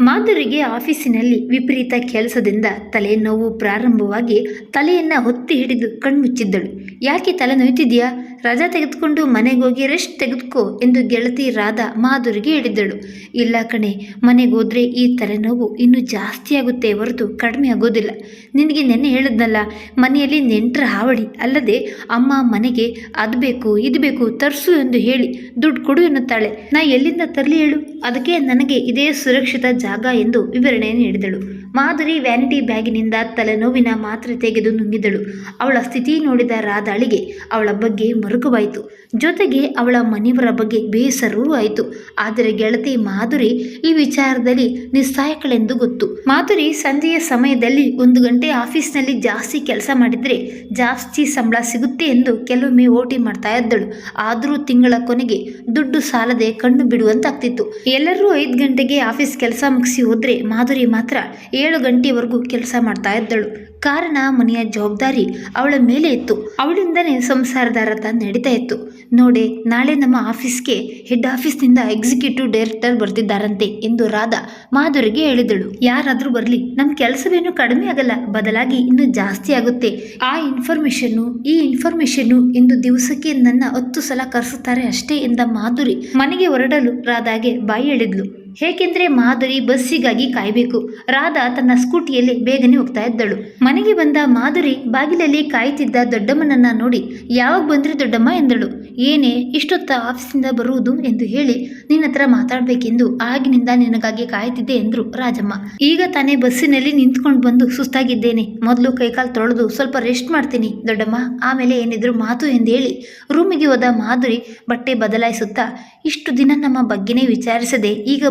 ಮಾಧುರಿಗೆ ಆಫೀಸಿನಲ್ಲಿ ವಿಪರೀತ ಕೆಲಸದಿಂದ ತಲೆನೋವು ಪ್ರಾರಂಭವಾಗಿ ತಲೆಯನ್ನು ಹೊತ್ತಿ ಹಿಡಿದು ಕಣ್ಮುಚ್ಚಿದ್ದಳು. ಯಾಕೆ ತಲೆ ನೋಯ್ತಿದ್ಯಾ? ರಜಾ ತೆಗೆದುಕೊಂಡು ಮನೆಗೆ ಹೋಗಿ ರೆಸ್ಟ್ ತೆಗೆದುಕೋ ಎಂದು ಗೆಳತಿ ರಾಧಾ ಮಾಧುರಿಗೆ ಹೇಳಿದ್ದಳು. ಇಲ್ಲ ಕಣೆ, ಮನೆಗೆ ಹೋದರೆ ಈ ತಲೆನೋವು ಇನ್ನೂ ಜಾಸ್ತಿ ಆಗುತ್ತೆ ಹೊರತು ಕಡಿಮೆ ಆಗೋದಿಲ್ಲ. ನಿನಗೆ ನೆನ್ನೆ ಹೇಳಿದ್ನಲ್ಲ, ಮನೆಯಲ್ಲಿ ನೆಂಟರ ಹಾವಳಿ. ಅಲ್ಲದೆ ಅಮ್ಮ ಮನೆಗೆ ಅದು ಬೇಕು, ಇದು ಬೇಕು, ತರಿಸು ಎಂದು ಹೇಳಿ ದುಡ್ಡು ಕೊಡು ಎನ್ನುತ್ತಾಳೆ. ನಾ ಎಲ್ಲಿಂದ ತರಲಿ ಹೇಳು? ಅದಕ್ಕೆ ನನಗೆ ಇದೇ ಸುರಕ್ಷಿತ ಜಾಗ ಎಂದು ವಿವರಣೆ ನೀಡಿದಳು. ಮಾಧುರಿ ವ್ಯಾನಿಟಿ ಬ್ಯಾಗಿನಿಂದ ತಲೆನೋವಿನ ಮಾತ್ರೆ ತೆಗೆದು ನುಂಗಿದಳು. ಅವಳ ಸ್ಥಿತಿ ನೋಡಿದ ರಾಧಾಳಿಗೆ ಅವಳ ಬಗ್ಗೆ ಮರುಕವಾಯಿತು. ಜೊತೆಗೆ ಅವಳ ಮನೆಯವರ ಬಗ್ಗೆ ಬೇಸರವೂ ಆಯಿತು. ಆದರೆ ಗೆಳತಿ ಮಾಧುರಿ ಈ ವಿಚಾರದಲ್ಲಿ ನಿಸ್ಸಾಯಕಳೆಂದು ಗೊತ್ತು. ಮಾಧುರಿ ಸಂಜೆಯ ಸಮಯದಲ್ಲಿ ಒಂದು ಗಂಟೆ ಆಫೀಸ್ನಲ್ಲಿ ಜಾಸ್ತಿ ಕೆಲಸ ಮಾಡಿದರೆ ಜಾಸ್ತಿ ಸಂಬಳ ಸಿಗುತ್ತೆ ಎಂದು ಕೆಲವೊಮ್ಮೆ ಓಟಿ ಮಾಡ್ತಾ ಇದ್ದಳು. ಆದರೂ ತಿಂಗಳ ಕೊನೆಗೆ ದುಡ್ಡು ಸಾಲದೆ ಕಣ್ಣು ಬಿಡುವಂತಾಗ್ತಿತ್ತು. ಎಲ್ಲರೂ ಐದು ಗಂಟೆಗೆ ಆಫೀಸ್ ಕೆಲಸ ಮುಗಿಸಿ ಹೋದ್ರೆ ಮಾಧುರಿ ಮಾತ್ರ ಏಳು ಗಂಟೆವರೆಗೂ ಕೆಲಸ ಮಾಡ್ತಾ ಇದ್ದಳು. ಕಾರಣ ಮನೆಯ ಜವಾಬ್ದಾರಿ ಅವಳ ಮೇಲೆ ಇತ್ತು. ಅವಳಿಂದನೇ ಸಂಸಾರದ ರಥ ನಡೀತಾ ಇತ್ತು. ನೋಡೆ, ನಾಳೆ ನಮ್ಮ ಆಫೀಸ್ಗೆ ಹೆಡ್ ಆಫೀಸ್ನಿಂದ ಎಕ್ಸಿಕ್ಯೂಟಿವ್ ಡೈರೆಕ್ಟರ್ ಬರ್ತಿದ್ದಾರಂತೆ ಎಂದು ರಾಧಾ ಮಾಧುರಿಗೆ ಹೇಳಿದಳು. ಯಾರಾದರೂ ಬರಲಿ ನಮ್ಮ ಕೆಲಸವೇನು ಕಡಿಮೆ ಆಗಲ್ಲ, ಬದಲಾಗಿ ಇನ್ನೂ ಜಾಸ್ತಿ ಆಗುತ್ತೆ. ಆ ಇನ್ಫಾರ್ಮೇಶನ್ನು ಈ ಇನ್ಫಾರ್ಮೇಶನ್ನು ಎಂದು ದಿವಸಕ್ಕೆ ನನ್ನ ಹತ್ತು ಸಲ ಕರೆಸುತ್ತಾರೆ ಅಷ್ಟೇ ಎಂದ ಮಾಧುರಿ ಮನೆಗೆ ಹೊರಡಲು ರಾಧಾಗೆ ಬಾಯಿ ಹೇಳಿದ್ಲು ಏಕೆಂದರೆ ಮಾಧುರಿ ಬಸ್ಸಿಗಾಗಿ ಕಾಯಬೇಕು. ರಾಧಾ ತನ್ನ ಸ್ಕೂಟಿಯಲ್ಲಿ ಬೇಗನೆ ಹೋಗ್ತಾ ಇದ್ದಳು. ಮನೆಗೆ ಬಂದ ಮಾಧುರಿ ಬಾಗಿಲಲ್ಲಿ ಕಾಯ್ತಿದ್ದ ದೊಡ್ಡಮ್ಮನನ್ನ ನೋಡಿ ಯಾವಾಗ ಬಂದ್ರೆ ದೊಡ್ಡಮ್ಮ ಎಂದಳು. ಏನೇ, ಇಷ್ಟೊತ್ತ ಆಫೀಸಿಂದ ಬರುವುದು ಎಂದು ಹೇಳಿ ನಿನ್ನ ಹತ್ರ ಮಾತಾಡಬೇಕೆಂದು ಆಗಿನಿಂದ ನಿನಗಾಗಿ ಕಾಯ್ತಿದ್ದೆ ಎಂದ್ರು ರಾಜಮ್ಮ. ಈಗ ತಾನೇ ಬಸ್ಸಿನಲ್ಲಿ ನಿಂತ್ಕೊಂಡು ಬಂದು ಸುಸ್ತಾಗಿದ್ದೇನೆ. ಮೊದಲು ಕೈಕಾಲು ತೊಳೆದು ಸ್ವಲ್ಪ ರೆಸ್ಟ್ ಮಾಡ್ತೀನಿ ದೊಡ್ಡಮ್ಮ. ಆಮೇಲೆ ಏನಿದ್ರು ಮಾತು ಎಂದು ಹೇಳಿ ರೂಮಿಗೆ ಹೋದ ಮಾಧುರಿ ಬಟ್ಟೆ ಬದಲಾಯಿಸುತ್ತಾ, ಇಷ್ಟು ದಿನ ನಮ್ಮ ಬಗ್ಗೆನೇ ವಿಚಾರಿಸದೆ ಈಗ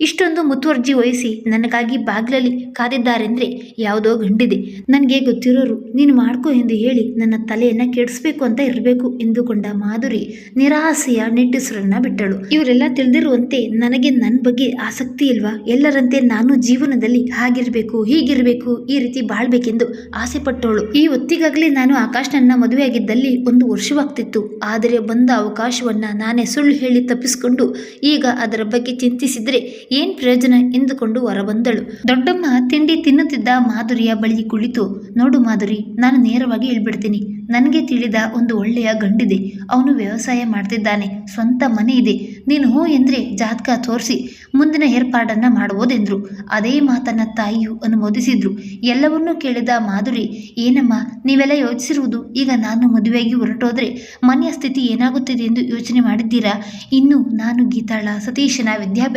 ಇಷ್ಟೊಂದು ಮುತುವರ್ಜಿ ವಹಿಸಿ ನನಗಾಗಿ ಬಾಗಿಲಲ್ಲಿ ಕಾದಿದ್ದಾರೆಂದ್ರೆ ಯಾವುದೋ ಗಂಡಿದೆ. ನನಗೆ ಗೊತ್ತಿರೋರು, ನೀನು ಮಾಡ್ಕೋ ಎಂದು ಹೇಳಿ ನನ್ನ ತಲೆಯನ್ನು ಕೆಡಿಸ್ಬೇಕು ಅಂತ ಇರಬೇಕು ಎಂದುಕೊಂಡ ಮಾಧುರಿ ನಿರಾಸೆಯ ನಿಟ್ಟುಸಿರನ್ನ ಬಿಟ್ಟಳು. ಇವರೆಲ್ಲ ತಿಳಿದಿರುವಂತೆ ನನಗೆ ನನ್ನ ಬಗ್ಗೆ ಆಸಕ್ತಿ ಇಲ್ವಾ? ಎಲ್ಲರಂತೆ ನಾನು ಜೀವನದಲ್ಲಿ ಹಾಗಿರಬೇಕು, ಹೀಗಿರಬೇಕು, ಈ ರೀತಿ ಬಾಳ್ಬೇಕೆಂದು ಆಸೆ ಪಟ್ಟವಳು ಈ ಹೊತ್ತಿಗಾಗಲೇ ನಾನು ಆಕಾಶ್ನನ್ನ ಮದುವೆಯಾಗಿದ್ದಲ್ಲಿ ಒಂದು ವರ್ಷವಾಗ್ತಿತ್ತು. ಆದರೆ ಬಂದ ಅವಕಾಶವನ್ನ ನಾನೇ ಸುಳ್ಳು ಹೇಳಿ ತಪ್ಪಿಸಿಕೊಂಡು ಈಗ ಅದರ ಬಗ್ಗೆ ಚಿಂತಿಸಿದ್ರೆ ಏನ್ ಪ್ರಯೋಜನ ಎಂದುಕೊಂಡು ಹೊರಬಂದಳು. ದೊಡ್ಡಮ್ಮ ತಿಂಡಿ ತಿನ್ನುತ್ತಿದ್ದ ಮಾಧುರಿಯ ಬಳಿ ಕುಳಿತು, ನೋಡು ಮಾಧುರಿ, ನಾನು ನೇರವಾಗಿ ಹೇಳ್ಬಿಡ್ತೀನಿ. ನನಗೆ ತಿಳಿದ ಒಂದು ಒಳ್ಳೆಯ ಗಂಡಿದೆ. ಅವನು ವ್ಯವಸಾಯ ಮಾಡ್ತಿದ್ದಾನೆ. ಸ್ವಂತ ಮನೆ ಇದೆ. ನೀನು ಹೂ ಎಂದ್ರೆ ಜಾತಕ ತೋರಿಸಿ. ಮುಂದಿನ ಏರ್ಪಾಡನ್ನ ಮಾಡುವುದೆಂದ್ರು ಅದೇ ಮಾತನ್ನ ತಾಯಿಯು ಅನುಮೋದಿಸಿದ್ರು. ಎಲ್ಲವನ್ನೂ ಕೇಳಿದ ಮಾಧುರಿ, ಏನಮ್ಮ, ನೀವೆಲ್ಲ ಯೋಚಿಸಿರುವುದು? ಈಗ ನಾನು ಮದುವೆಯಾಗಿ ಹೊರಟೋದ್ರೆ ಮನೆಯ ಸ್ಥಿತಿ ಏನಾಗುತ್ತಿದೆ ಎಂದು ಯೋಚನೆ ಮಾಡಿದ್ದೀರಾ? ಇನ್ನು ನಾನು ಗೀತಾಳ ಸತೀಶನ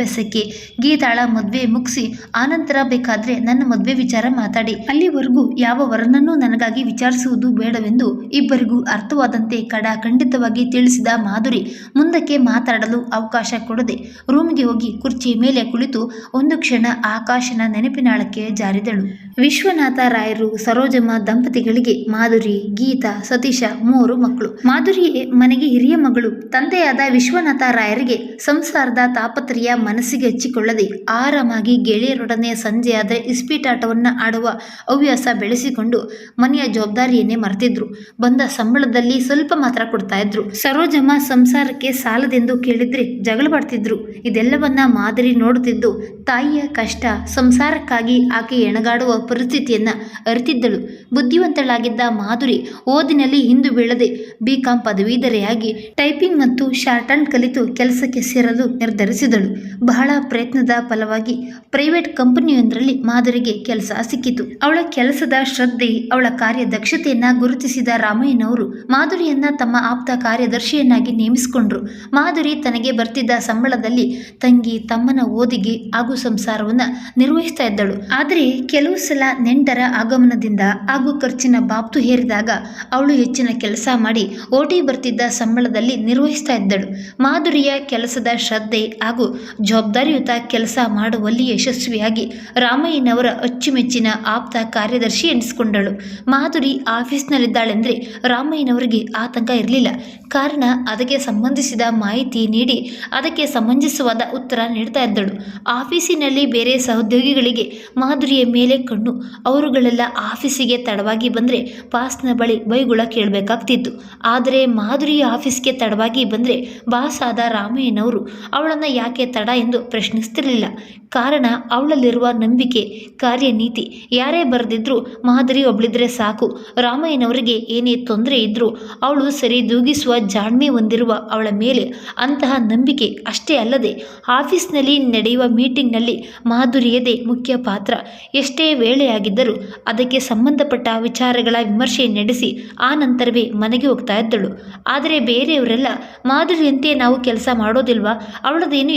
ವಿದ್ಯಾಭ್ಯಾಸಕ್ಕೆ ಗೀತಾಳ ಮದುವೆ ಮುಗಿಸಿ, ಆನಂತರ ಬೇಕಾದ್ರೆ ನನ್ನ ಮದುವೆ ವಿಚಾರ ಮಾತಾಡಿ. ಅಲ್ಲಿವರೆಗೂ ಯಾವ ವರನನ್ನೂ ನನಗಾಗಿ ವಿಚಾರಿಸುವುದು ಬೇಡವೆಂದು ಇಬ್ಬರಿಗೂ ಅರ್ಥವಾದಂತೆ ಕಡ ಖಂಡಿತವಾಗಿ ತಿಳಿಸಿದ ಮಾಧುರಿ ಮುಂದಕ್ಕೆ ಮಾತಾಡಲು ಅವಕಾಶ ಕೊಡದೆ ರೂಮ್ಗೆ ಹೋಗಿ ಕುರ್ಚಿ ಮೇಲೆ ಕುಳಿತು ಒಂದು ಕ್ಷಣ ಆಕಾಶನ ನೆನಪಿನಾಳಕ್ಕೆ ಜಾರಿದಳು. ವಿಶ್ವನಾಥ ರಾಯರು, ಸರೋಜಮ್ಮ ದಂಪತಿಗಳಿಗೆ ಮಾಧುರಿ, ಗೀತಾ, ಸತೀಶ ಮೂವರು ಮಕ್ಕಳು. ಮಾಧುರಿಯೇ ಮನೆಗೆ ಹಿರಿಯ ಮಗಳು. ತಂದೆಯಾದ ವಿಶ್ವನಾಥ ರಾಯರಿಗೆ ಸಂಸಾರದ ತಾಪತ್ರಯ ಮನಸ್ಸಿಗೆ ಹಚ್ಚಿಕೊಳ್ಳದೆ ಆರಾಮಾಗಿ ಗೆಳೆಯರೊಡನೆ ಸಂಜೆಯಾದರೆ ಇಸ್ಪೀಟಾಟವನ್ನು ಆಡುವ ಹವ್ಯಾಸ ಬೆಳೆಸಿಕೊಂಡು ಮನೆಯ ಜವಾಬ್ದಾರಿಯನ್ನೇ ಮರೆತಿದ್ರು. ಬಂದ ಸಂಬಳದಲ್ಲಿ ಸ್ವಲ್ಪ ಮಾತ್ರ ಕೊಡ್ತಾ ಇದ್ರು. ಸರೋಜಮ್ಮ ಸಂಸಾರಕ್ಕೆ ಸಾಲದೆಂದು ಕೇಳಿದ್ರೆ ಜಗಳ ಪಡ್ತಿದ್ರು ಇದೆಲ್ಲವನ್ನ ಮಾದರಿ ನೋಡುತ್ತಿದ್ದು ತಾಯಿಯ ಕಷ್ಟ, ಸಂಸಾರಕ್ಕಾಗಿ ಆಕೆ ಎಣಗಾಡುವ ಪರಿಸ್ಥಿತಿಯನ್ನ ಅರಿತಿದ್ದಳು. ಬುದ್ಧಿವಂತಳಾಗಿದ್ದ ಮಾಧುರಿ ಓದಿನಲ್ಲಿ ಹಿಂದು ಬೀಳದೆ ಬಿಕಾಂ ಪದವೀಧರೆಯಾಗಿ ಟೈಪಿಂಗ್ ಮತ್ತು ಶಾರ್ಟ್ ಹ್ಯಾಂಡ್ ಕಲಿತು ಕೆಲಸಕ್ಕೆ ಸೇರಲು ನಿರ್ಧರಿಸಿದಳು. ಬಹಳ ಪ್ರಯತ್ನದ ಫಲವಾಗಿ ಪ್ರೈವೇಟ್ ಕಂಪನಿಯೊಂದರಲ್ಲಿ ಮಾಧುರಿಗೆ ಕೆಲಸ ಸಿಕ್ಕಿತು. ಅವಳ ಕೆಲಸದ ಶ್ರದ್ಧೆ, ಅವಳ ಕಾರ್ಯದಕ್ಷತೆಯನ್ನ ಗುರುತಿಸಿದ ರಾಮಯ್ಯನವರು ಮಾಧುರಿಯನ್ನ ತಮ್ಮ ಆಪ್ತ ಕಾರ್ಯದರ್ಶಿಯನ್ನಾಗಿ ನೇಮಿಸಿಕೊಂಡ್ರು. ಮಾಧುರಿ ತನಗೆ ಬರ್ತಿದ್ದ ಸಂಬಳದಲ್ಲಿ ತಂಗಿ ತಮ್ಮನ ಓದಿಗೆ ಹಾಗೂ ಸಂಸಾರವನ್ನ ನಿರ್ವಹಿಸ್ತಾ ಇದ್ದಳು. ಆದರೆ ಕೆಲವು ಸಲ ನೆಂಟರ ಆಗಮನದಿಂದ ಹಾಗೂ ಖರ್ಚಿನ ಬಾಪ್ತು ಹೇರಿದಾಗ ಅವಳು ಹೆಚ್ಚಿನ ಕೆಲಸ ಮಾಡಿ ಓಟಿ ಬರ್ತಿದ್ದ ಸಂಬಳದಲ್ಲಿ ನಿರ್ವಹಿಸ್ತಾ ಇದ್ದಳು. ಮಾಧುರಿಯ ಕೆಲಸದ ಶ್ರದ್ಧೆ ಹಾಗೂ ಜವಾಬ್ದಾರಿಯುತ ಕೆಲಸ ಮಾಡುವಲ್ಲಿ ಯಶಸ್ವಿಯಾಗಿ ರಾಮಯ್ಯನವರ ಅಚ್ಚುಮೆಚ್ಚಿನ ಆಪ್ತ ಕಾರ್ಯದರ್ಶಿ ಎನಿಸಿಕೊಂಡಳು. ಮಾಧುರಿ ಆಫೀಸ್ನಲ್ಲಿದ್ದಾಳೆಂದರೆ ರಾಮಯ್ಯನವರಿಗೆ ಆತಂಕ ಇರಲಿಲ್ಲ. ಕಾರಣ ಅದಕ್ಕೆ ಸಂಬಂಧಿಸಿದ ಮಾಹಿತಿ ನೀಡಿ ಅದಕ್ಕೆ ಸಮಂಜಸವಾದ ಉತ್ತರ ನೀಡ್ತಾ ಇದ್ದಳು. ಆಫೀಸಿನಲ್ಲಿ ಬೇರೆ ಸಹೋದ್ಯೋಗಿಗಳಿಗೆ ಮಾಧುರಿಯ ಮೇಲೆ ಕಣ್ಣು. ಅವರುಗಳೆಲ್ಲ ಆಫೀಸಿಗೆ ತಡವಾಗಿ ಬಂದರೆ ಬಾಸ್ನ ಬಳಿ ಬೈಗುಳ ಕೇಳಬೇಕಾಗ್ತಿತ್ತು. ಆದರೆ ಮಾಧುರಿ ಆಫೀಸ್ಗೆ ತಡವಾಗಿ ಬಂದರೆ ಬಾಸ್ ಆದ ರಾಮಯ್ಯನವರು ಅವಳನ್ನು ಯಾಕೆ ತಡ ಎಂದು ಪ್ರಶ್ನಿಸ್ತಿರಲಿಲ್ಲ ಕಾರಣ ಅವಳಲ್ಲಿರುವ ನಂಬಿಕೆ, ಕಾರ್ಯನೀತಿ. ಯಾರೇ ಬರೆದಿದ್ರೂ ಮಾಧುರಿ ಒಬ್ಳಿದ್ರೆ ಸಾಕು. ರಾಮಯ್ಯನವರಿಗೆ ಏನೇ ತೊಂದರೆ ಇದ್ದರೂ ಅವಳು ಸರಿ ದೂಗಿಸುವ ಜಾಣ್ಮೆ ಹೊಂದಿರುವ ಅವಳ ಮೇಲೆ ಅಂತಹ ನಂಬಿಕೆ ಅಷ್ಟೇ ಅಲ್ಲದೆ ಆಫೀಸ್ನಲ್ಲಿ ನಡೆಯುವ ಮೀಟಿಂಗ್ನಲ್ಲಿ ಮಾಧುರಿಯದೇ ಮುಖ್ಯ ಪಾತ್ರ. ಎಷ್ಟೇ ವೇಳೆಯಾಗಿದ್ದರೂ ಅದಕ್ಕೆ ಸಂಬಂಧಪಟ್ಟ ವಿಚಾರಗಳ ವಿಮರ್ಶೆ ನಡೆಸಿ ಆ ನಂತರವೇ ಮನೆಗೆ ಹೋಗ್ತಾ ಇದ್ದಳು. ಆದರೆ ಬೇರೆಯವರೆಲ್ಲ, ಮಾಧುರಿಯಂತೆ ನಾವು ಕೆಲಸ ಮಾಡೋದಿಲ್ವಾ? ಅವಳದೇನು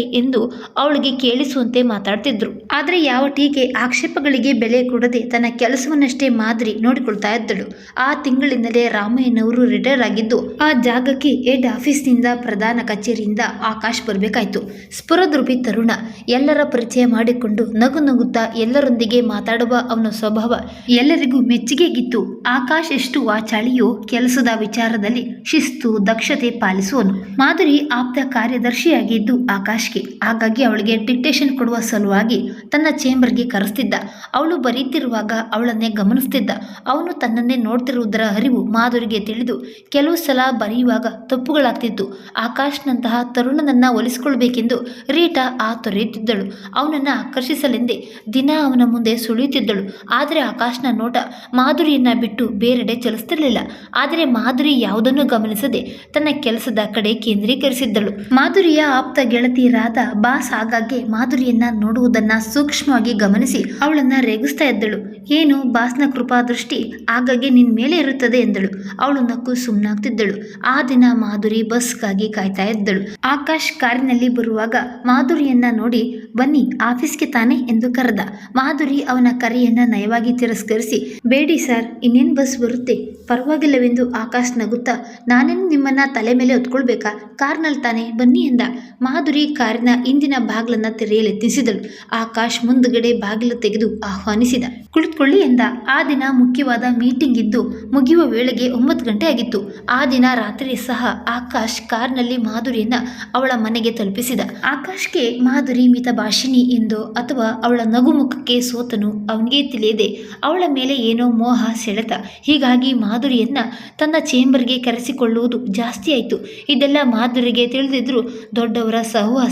ಎಂದು ಅವಳಿಗೆ ಕೇಳಿಸುವಂತೆ ಮಾತಾಡ್ತಿದ್ರು. ಆದರೆ ಯಾವ ಟೀಕೆ ಆಕ್ಷೇಪಗಳಿಗೆ ಬೆಲೆ ಕೊಡದೆ ತನ್ನ ಕೆಲಸವನ್ನಷ್ಟೇ ಮಾದರಿ ನೋಡಿಕೊಳ್ತಾ ಇದ್ದಳು. ಆ ತಿಂಗಳಿನಲ್ಲೇ ರಾಮಯ್ಯನವರು ರಿಟೈರ್ ಆಗಿದ್ದು, ಆ ಜಾಗಕ್ಕೆ ಹೆಡ್ ಆಫೀಸ್ನಿಂದ ಪ್ರಧಾನ ಕಚೇರಿಯಿಂದ ಆಕಾಶ್ ಬರಬೇಕಾಯ್ತು. ಸ್ಫುರದ್ರೂಪಿ ತರುಣ ಎಲ್ಲರ ಪರಿಚಯ ಮಾಡಿಕೊಂಡು ನಗು ನಗುತ್ತಾ ಎಲ್ಲರೊಂದಿಗೆ ಮಾತಾಡುವ ಅವನ ಸ್ವಭಾವ ಎಲ್ಲರಿಗೂ ಮೆಚ್ಚುಗೆಗಿತ್ತು. ಆಕಾಶ್ ಎಷ್ಟು ವಾಚಾಳಿಯೋ ಕೆಲಸದ ವಿಚಾರದಲ್ಲಿ ಶಿಸ್ತು, ದಕ್ಷತೆ ಪಾಲಿಸುವನು. ಮಾಧುರಿ ಆಪ್ತ ಕಾರ್ಯದರ್ಶಿಯಾಗಿದ್ದು ಹಾಗಾಗಿ ಅವಳಿಗೆ ಡಿಕ್ಟೇಷನ್ ಕೊಡುವ ಸಲುವಾಗಿ ತನ್ನ ಚೇಂಬರ್ಗೆ ಕರೆಸ್ತಿದ್ದ. ಅವಳು ಬರೀತಿರುವಾಗ ಅವಳನ್ನೇ ಗಮನಿಸ್ತಿದ್ದ. ಅವನು ತನ್ನನ್ನೇ ನೋಡ್ತಿರುವುದರ ಅರಿವು ಮಾಧುರಿಗೆ ತಿಳಿದು ಕೆಲವು ಸಲ ಬರೆಯುವಾಗ ತಪ್ಪುಗಳಾಗ್ತಿತ್ತು. ಆಕಾಶ್ನಂತಹ ತರುಣನನ್ನ ಒಲಿಸಿಕೊಳ್ಬೇಕೆಂದು ರೀಟಾ ಆ ತೊರೆಯುತ್ತಿದ್ದಳು. ಅವನನ್ನು ಆಕರ್ಷಿಸಲೆಂದೇ ದಿನ ಅವನ ಮುಂದೆ ಸುಳಿಯುತ್ತಿದ್ದಳು. ಆದರೆ ಆಕಾಶ್ನ ನೋಟ ಮಾಧುರಿಯನ್ನ ಬಿಟ್ಟು ಬೇರೆಡೆ ಚಲಿಸ್ತಿರಲಿಲ್ಲ. ಆದರೆ ಮಾಧುರಿ ಯಾವುದನ್ನು ಗಮನಿಸದೆ ತನ್ನ ಕೆಲಸದ ಕಡೆ ಕೇಂದ್ರೀಕರಿಸಿದ್ದಳು. ಮಾಧುರಿಯ ಆಪ್ತ ಗೆಳತಿಯರಾದ ಬಾಸ್ ಆಗಾಗ್ಗೆ ಮಾಧುರಿಯನ್ನ ನೋಡುವುದನ್ನ ಸೂಕ್ಷ್ಮವಾಗಿ ಗಮನಿಸಿ ಅವಳನ್ನ ರೇಗಿಸ್ತಾ ಇದ್ದಳು. ಏನು ಬಾಸ್ನ ಕೃಪಾ ದೃಷ್ಟಿ ಆಗಾಗ್ಗೆ ನಿನ್ ಮೇಲೆ ಇರುತ್ತದೆ ಎಂದಳು. ಅವಳು ನಕ್ಕು ಸುಮ್ಮನಾಗ್ತಿದ್ದಳು ಆ ದಿನ ಮಾಧುರಿ ಬಸ್ಗಾಗಿ ಕಾಯ್ತಾ ಇದ್ದಳು. ಆಕಾಶ್ ಕಾರಿನಲ್ಲಿ ಬರುವಾಗ ಮಾಧುರಿಯನ್ನ ನೋಡಿ, ಬನ್ನಿ, ಆಫೀಸ್ಗೆ ತಾನೆ ಎಂದು ಕರೆದ. ಮಾಧುರಿ ಅವನ ಕರೆಯನ್ನ ನಯವಾಗಿ ತಿರಸ್ಕರಿಸಿ, ಬೇಡಿ ಸರ್, ಇನ್ನೇನ್ ಬಸ್ ಬರುತ್ತೆ? ಪರವಾಗಿಲ್ಲವೆಂದು ಆಕಾಶ್ ನಗುತ್ತಾ, ನಾನೇನು ನಿಮ್ಮನ್ನ ತಲೆ ಮೇಲೆ ಹೊತ್ಕೊಳ್ಬೇಕಾ? ಕಾರ್ನಲ್ಲಿ ತಾನೆ, ಬನ್ನಿ ಎಂದ. ಮಾಧುರಿ ಕಾರಿನ ಇಂದಿನ ಬಾಗಿಲನ್ನ ತೆರೆಯಲೆತ್ತಿಸಿದಳು ಆಕಾಶ್ ಮುಂದುಗಡೆ ಬಾಗಿಲು ತೆಗೆದು ಆಹ್ವಾನಿಸಿದ. ಕುಳಿತುಕೊಳ್ಳಿ ಎಂದ. ಆ ದಿನ ಮುಖ್ಯವಾದ ಮೀಟಿಂಗ್ ಇದ್ದು ಮುಗಿಯುವ ವೇಳೆಗೆ ಒಂಬತ್ತು ಗಂಟೆ ಆಗಿತ್ತು. ಆ ದಿನ ರಾತ್ರಿ ಸಹ ಆಕಾಶ್ ಕಾರ್ನಲ್ಲಿ ಮಾಧುರಿಯನ್ನ ಅವಳ ಮನೆಗೆ ತಲುಪಿಸಿದ. ಆಕಾಶ್ಗೆ ಮಾಧುರಿ ಮಿತ ಭಾಷಿಣಿ ಎಂದೋ ಅಥವಾ ಅವಳ ನಗುಮುಖಕ್ಕೆ ಸೋತನು ಅವನಿಗೆ ತಿಳಿಯದೆ ಅವಳ ಮೇಲೆ ಏನೋ ಮೋಹ ಸೆಳೆತ. ಹೀಗಾಗಿ ಮಾಧುರಿಯನ್ನ ತನ್ನ ಚೇಂಬರ್ಗೆ ಕರೆಸಿಕೊಳ್ಳುವುದು ಜಾಸ್ತಿ ಆಯಿತು. ಇದೆಲ್ಲ ಮಾಧುರಿಗೆ ತಿಳಿದಿದ್ರು ದೊಡ್ಡವರ ಸಹವಾಸ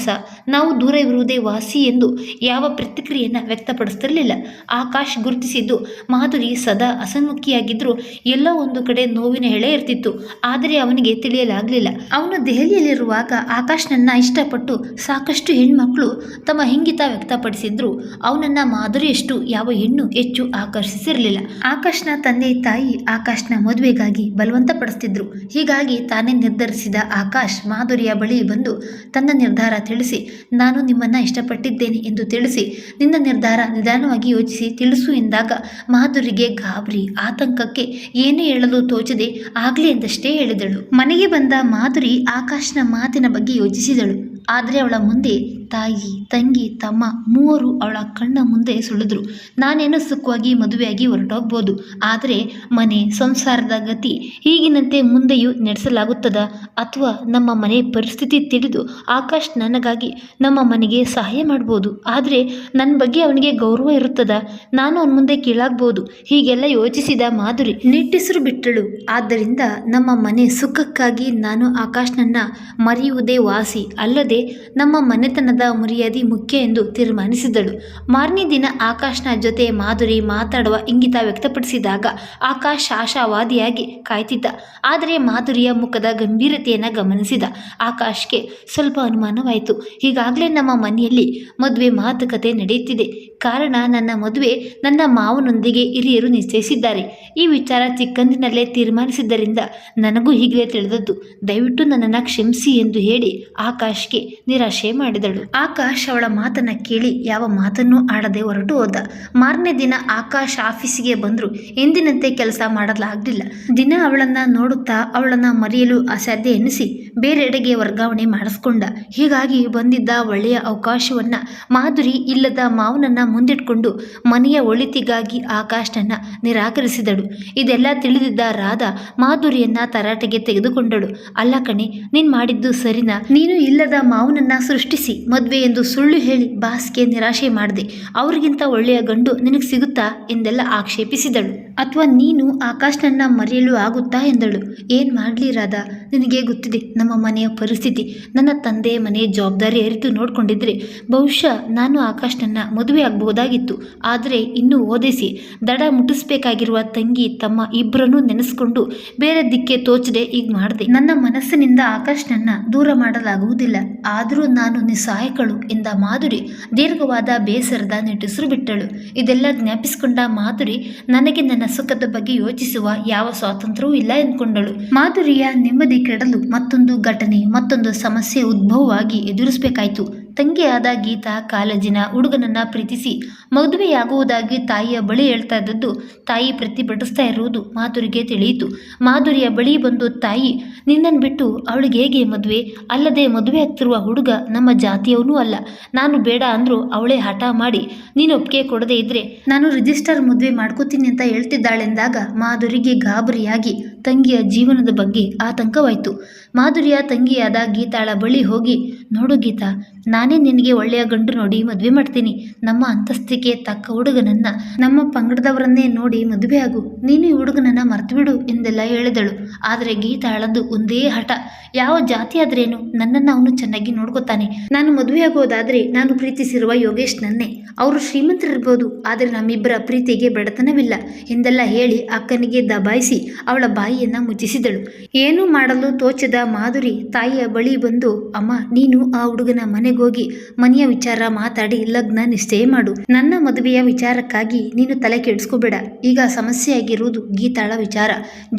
ನಾವು ದೂರ ಇರುವುದೇ ವಾಸಿ ಎಂದು ಯಾವ ಪ್ರತಿಕ್ರಿಯೆಯನ್ನು ವ್ಯಕ್ತಪಡಿಸ್ತಿರಲಿಲ್ಲ. ಆಕಾಶ್ ಗುರುತಿಸಿದ್ದು, ಮಾಧುರಿ ಸದಾ ಅಸನ್ಮುಖಿಯಾಗಿದ್ದರೂ ಎಲ್ಲ ಒಂದು ಕಡೆ ನೋವಿನ ಹೆಳೆ ಇರ್ತಿತ್ತು. ಆದರೆ ಅವನಿಗೆ ತಿಳಿಯಲಾಗಲಿಲ್ಲ. ಅವನು ದೆಹಲಿಯಲ್ಲಿರುವಾಗ ಆಕಾಶ್ನನ್ನು ಇಷ್ಟಪಟ್ಟು ಸಾಕಷ್ಟು ಹೆಣ್ಮಕ್ಳು ತಮ್ಮ ಹಿಂಗಿತ ವ್ಯಕ್ತಪಡಿಸಿದ್ರು. ಅವನನ್ನು ಮಾಧುರಿಯಷ್ಟು ಯಾವ ಹೆಣ್ಣು ಹೆಚ್ಚು ಆಕರ್ಷಿಸಿರಲಿಲ್ಲ. ಆಕಾಶ್ನ ತಂದೆ ತಾಯಿ ಆಕಾಶ್ನ ಮದುವೆಗಾಗಿ ಬಲವಂತಪಡಿಸ್ತಿದ್ರು. ಹೀಗಾಗಿ ತಾನೇ ನಿರ್ಧರಿಸಿದ ಆಕಾಶ್ ಮಾಧುರಿಯ ಬಳಿ ಬಂದು ತನ್ನ ನಿರ್ಧಾರ ತಿಳಿಸಿ, ನಾನು ನಿಮ್ಮನ್ನ ಇಷ್ಟಪಟ್ಟಿದ್ದೇನೆ ಎಂದು ತಿಳಿಸಿ, ನಿನ್ನ ನಿರ್ಧಾರ ನಿಧಾನವಾಗಿ ಯೋಚಿಸಿ ತಿಳಿಸು ಎಂದಾಗ ಮಾಧುರಿಗೆ ಗಾಬರಿ, ಆತಂಕಕ್ಕೆ ಏನು ಹೇಳಲು ತೋಚದೆ ಆಗ್ಲಿ ಎಂದಷ್ಟೇ ಹೇಳಿದಳು. ಮನೆಗೆ ಬಂದ ಮಾಧುರಿ ಆಕಾಶ್ನ ಮಾತಿನ ಬಗ್ಗೆ ಯೋಚಿಸಿದಳು. ಆದರೆ ಅವಳ ಮುಂದೆ ತಾಯಿ, ತಂಗಿ, ತಮ್ಮ ಮೂವರು ಅವಳ ಕಣ್ಣ ಮುಂದೆ ಸುಳಿದ್ರು. ನಾನೇನು ಸುಖವಾಗಿ ಮದುವೆಯಾಗಿ ಹೊರಟೋಗ್ಬೋದು. ಆದರೆ ಮನೆ, ಸಂಸಾರದ ಗತಿ ಈಗಿನಂತೆ ಮುಂದೆಯೂ ನಡೆಸಲಾಗುತ್ತದ? ಅಥವಾ ನಮ್ಮ ಮನೆ ಪರಿಸ್ಥಿತಿ ತಿಳಿದು ಆಕಾಶ್ ನನಗಾಗಿ ನಮ್ಮ ಮನೆಗೆ ಸಹಾಯ ಮಾಡ್ಬೋದು. ಆದರೆ ನನ್ನ ಬಗ್ಗೆ ಅವನಿಗೆ ಗೌರವ ಇರುತ್ತದ? ನಾನು ಅವನ ಮುಂದೆ ಕೀಳಾಗ್ಬೋದು. ಹೀಗೆಲ್ಲ ಯೋಚಿಸಿದ ಮಾಧುರಿ ನಿಟ್ಟಿಸಿರು ಬಿಟ್ಟಳು ಆದ್ದರಿಂದ ನಮ್ಮ ಮನೆ ಸುಖಕ್ಕಾಗಿ ನಾನು ಆಕಾಶ್ನನ್ನ ಮರೆಯುವುದೇ ವಾಸಿ. ಅಲ್ಲದೆ ನಮ್ಮ ಮನೆತನದ ಮರ್ಯಾದೆ ಮುಖ್ಯ ಎಂದು ತೀರ್ಮಾನಿಸಿದಳು ಮಾರನೇ ದಿನ ಆಕಾಶ್ನ ಜೊತೆ ಮಾಧುರಿ ಮಾತಾಡುವ ಇಂಗಿತ ವ್ಯಕ್ತಪಡಿಸಿದಾಗ ಆಕಾಶ್ ಆಶಾವಾದಿಯಾಗಿ ಕಾಯ್ತಿದ್ದ. ಆದರೆ ಮಾಧುರಿಯ ಮುಖದ ಗಂಭೀರತೆಯನ್ನು ಗಮನಿಸಿದ. ಆಕಾಶ್ಗೆ ಸ್ವಲ್ಪ ಅನುಮಾನವಾಯಿತು. ಈಗಾಗಲೇ ನಮ್ಮ ಮನೆಯಲ್ಲಿ ಮದುವೆ ಮಾತುಕತೆ ನಡೆಯುತ್ತಿದೆ. ಕಾರಣ ನನ್ನ ಮದುವೆ ನನ್ನ ಮಾವನೊಂದಿಗೆ ಹಿರಿಯರು ನಿಶ್ಚಯಿಸಿದ್ದಾರೆ. ಈ ವಿಚಾರ ಚಿಕ್ಕಂದಿನಲ್ಲೇ ತೀರ್ಮಾನಿಸಿದ್ದರಿಂದ ನನಗೂ ಹೀಗಲೇ ತಿಳಿದದ್ದು. ದಯವಿಟ್ಟು ನನ್ನನ್ನು ಕ್ಷಮಿಸಿ ಎಂದು ಹೇಳಿ ಆಕಾಶ್ಗೆ ನಿರಾಶೆ ಮಾಡಿದಳು. ಆಕಾಶ್ ಅವಳ ಮಾತನ್ನ ಕೇಳಿ ಯಾವ ಮಾತನ್ನೂ ಆಡದೆ ಹೊರಟು ಹೋದ. ಮಾರನೇ ದಿನ ಆಕಾಶ್ ಆಫೀಸಿಗೆ ಬಂದ್ರು. ಎಂದಿನಂತೆ ಕೆಲಸ ಮಾಡಲಾಗಲಿಲ್ಲ. ದಿನ ಅವಳನ್ನ ನೋಡುತ್ತಾ ಅವಳನ್ನ ಮರೆಯಲು ಅಸಾಧ್ಯ ಎನಿಸಿ ಬೇರೆಡೆಗೆ ವರ್ಗಾವಣೆ ಮಾಡಿಸ್ಕೊಂಡ. ಹೀಗಾಗಿ ಬಂದಿದ್ದ ಒಳ್ಳೆಯ ಅವಕಾಶವನ್ನ ಮಾಧುರಿ ಇಲ್ಲದ ಮಾವನನ್ನ ಮುಂದಿಟ್ಕೊಂಡು ಮನೆಯ ಒಳಿತಿಗಾಗಿ ಆಕಾಶ್ನನ್ನ ನಿರಾಕರಿಸಿದಳು. ಇದೆಲ್ಲ ತಿಳಿದಿದ್ದ ರಾಧ ಮಾಧುರಿಯನ್ನ ತರಾಟೆಗೆ ತೆಗೆದುಕೊಂಡಳು. ಅಲ್ಲ ಕಣೆ, ನೀನ್ ಮಾಡಿದ್ದು ಸರಿನಾ? ನೀನು ಇಲ್ಲದ ಮಾವನನ್ನ ಸೃಷ್ಟಿಸಿ ಮದ್ವೆ ಎಂದು ಸುಳ್ಳು ಹೇಳಿ ಬಾಸ್ಗೆ ನಿರಾಶೆ ಮಾಡಿದೆ. ಅವ್ರಿಗಿಂತ ಒಳ್ಳೆಯ ಗಂಡು ನಿನಗೆ ಸಿಗುತ್ತಾ? ಎಂದೆಲ್ಲ ಆಕ್ಷೇಪಿಸಿದಳು. ಅಥವಾ ನೀನು ಆಕಾಶ್ನನ್ನ ಮರೆಯಲು ಆಗುತ್ತಾ? ಎಂದಳು. ಏನ್ ಮಾಡ್ಲಿ ರಾಧಾ? ನಿನಗೆ ಗೊತ್ತಿದೆ, ನಮ್ಮ ಮನೆಯ ಪರಿಸ್ಥಿತಿ. ನನ್ನ ತಂದೆ ಮನೆಯ ಜವಾಬ್ದಾರಿ ಅರಿತು ನೋಡ್ಕೊಂಡಿದ್ರೆ ಬಹುಶಃ ನಾನು ಆಕಾಶ್ನನ್ನ ಮದುವೆ ಆಗಬಹುದಾಗಿತ್ತು. ಆದರೆ ಇನ್ನೂ ಓದಿಸಿ, ದಡ ಮುಟ್ಟಿಸ್ಬೇಕಾಗಿರುವ ತಂಗಿ, ತಮ್ಮ ಇಬ್ಬರನ್ನು ನೆನೆಸ್ಕೊಂಡು ಬೇರೆ ದಿಕ್ಕೆ ತೋಚದೆ ಈಗ ಮಾಡಿದೆ. ನನ್ನ ಮನಸ್ಸಿನಿಂದ ಆಕಾಶ್ನನ್ನ ದೂರ ಮಾಡಲಾಗುವುದಿಲ್ಲ. ಆದರೂ ನಾನು ನಿಸ್ಸಹಾಯಕಳು ಎಂದ ಮಾಧುರಿ ದೀರ್ಘವಾದ ಬೇಸರದ ನಿಟ್ಟುಸಿರು ಬಿಟ್ಟಳು. ಇದೆಲ್ಲ ಜ್ಞಾಪಿಸಿಕೊಂಡ ಮಾಧುರಿ ನನಗೆ ನನ್ನ ಸುಖದ ಬಗ್ಗೆ ಯೋಚಿಸುವ ಯಾವ ಸ್ವಾತಂತ್ರ್ಯವೂ ಇಲ್ಲ ಎಂದ್ಕೊಂಡಳು. ಮಾಧುರಿಯ ನೆಮ್ಮದಿ ಕೆಡಲು ಮತ್ತೊಂದು ಘಟನೆ, ಮತ್ತೊಂದು ಸಮಸ್ಯೆ ಉದ್ಭವವಾಗಿ ಎದುರಿಸಬೇಕಾಯಿತು. ತಂಗಿಯಾದ ಗೀತಾ ಕಾಲೇಜಿನ ಹುಡುಗನನ್ನ ಪ್ರೀತಿಸಿ ಮದುವೆಯಾಗುವುದಾಗಿ ತಾಯಿಯ ಬಳಿ ಹೇಳ್ತಾ ಇದ್ದದ್ದು ತಾಯಿ ಪ್ರತಿಭಟಿಸ್ತಾ ಇರುವುದು ಮಾಧುರಿಗೆ ತಿಳಿಯಿತು. ಮಾಧುರಿಯ ಬಳಿ ಬಂದು ತಾಯಿ ನಿನ್ನನ್ನು ಬಿಟ್ಟು ಅವಳಿಗೆ ಹೇಗೆ ಮದುವೆ? ಅಲ್ಲದೆ ಮದುವೆ ಆಗ್ತಿರುವ ಹುಡುಗ ನಮ್ಮ ಜಾತಿಯವನೂ ಅಲ್ಲ. ನಾನು ಬೇಡ ಅಂದರೂ ಅವಳೇ ಹಠ ಮಾಡಿ, ನೀನು ಒಪ್ಪಿಗೆ ಕೊಡದೇ ಇದ್ರೆ ನಾನು ರಿಜಿಸ್ಟರ್ ಮದುವೆ ಮಾಡ್ಕೋತೀನಿ ಅಂತ ಹೇಳ್ತಿದ್ದಾಳೆಂದಾಗ ಮಾಧುರಿಗೆ ಗಾಬರಿಯಾಗಿ ತಂಗಿಯ ಜೀವನದ ಬಗ್ಗೆ ಆತಂಕವಾಯಿತು. ಮಾಧುರಿಯ ತಂಗಿಯಾದ ಗೀತಾಳ ಬಳಿ ಹೋಗಿ, ನೋಡು ಗೀತಾ, ನಾನೇ ನಿನಗೆ ಒಳ್ಳೆಯ ಗಂಡು ನೋಡಿ ಮದುವೆ ಮಾಡ್ತೀನಿ. ನಮ್ಮ ಅಂತಸ್ತಿಗೆ ತಕ್ಕ ಹುಡುಗನನ್ನ ನಮ್ಮ ಪಂಗಡದವರನ್ನೇ ನೋಡಿ ಮದುವೆ ಆಗು. ನೀನು ಈ ಹುಡುಗನನ್ನ ಮರ್ತು ಎಂದೆಲ್ಲ ಹೇಳಿದಳು. ಆದರೆ ಗೀತಾಳದ್ದು ಒಂದೇ ಹಠ. ಯಾವ ಜಾತಿ ಆದ್ರೇನು? ನನ್ನನ್ನು ಅವನು ಚೆನ್ನಾಗಿ ನೋಡ್ಕೋತಾನೆ. ನಾನು ಮದುವೆ ಆಗೋದಾದ್ರೆ ನಾನು ಪ್ರೀತಿಸಿರುವ ಯೋಗೇಶ್ ನನ್ನೇ. ಅವರು ಶ್ರೀಮಂತರಿರ್ಬೋದು, ಆದರೆ ನಮ್ಮಿಬ್ಬರ ಪ್ರೀತಿಗೆ ಬಡತನವಿಲ್ಲ ಎಂದೆಲ್ಲ ಹೇಳಿ ಅಕ್ಕನಿಗೆ ದಬಾಯಿಸಿ ಅವಳ ಬಾಯಿಯನ್ನ ಮುಚ್ಚಿಸಿದಳು. ಏನು ಮಾಡಲು ತೋಚದ ಮಾಧುರಿ ತಾಯಿಯ ಬಳಿ ಬಂದು, ಅಮ್ಮ, ನೀನು ಆ ಹುಡುಗನ ಮನೆಗೋಗಿ ಮನೆಯ ವಿಚಾರ ಮಾತಾಡಿ ಲಗ್ನ ನಿಶ್ಚಯ ಮಾಡು. ನನ್ನ ಮದುವೆಯ ವಿಚಾರಕ್ಕಾಗಿ ನೀನು ತಲೆ ಕೆಡಿಸ್ಕೋಬೇಡ. ಈಗ ಸಮಸ್ಯೆಯಾಗಿರುವುದು ಗೀತಾಳ ವಿಚಾರ.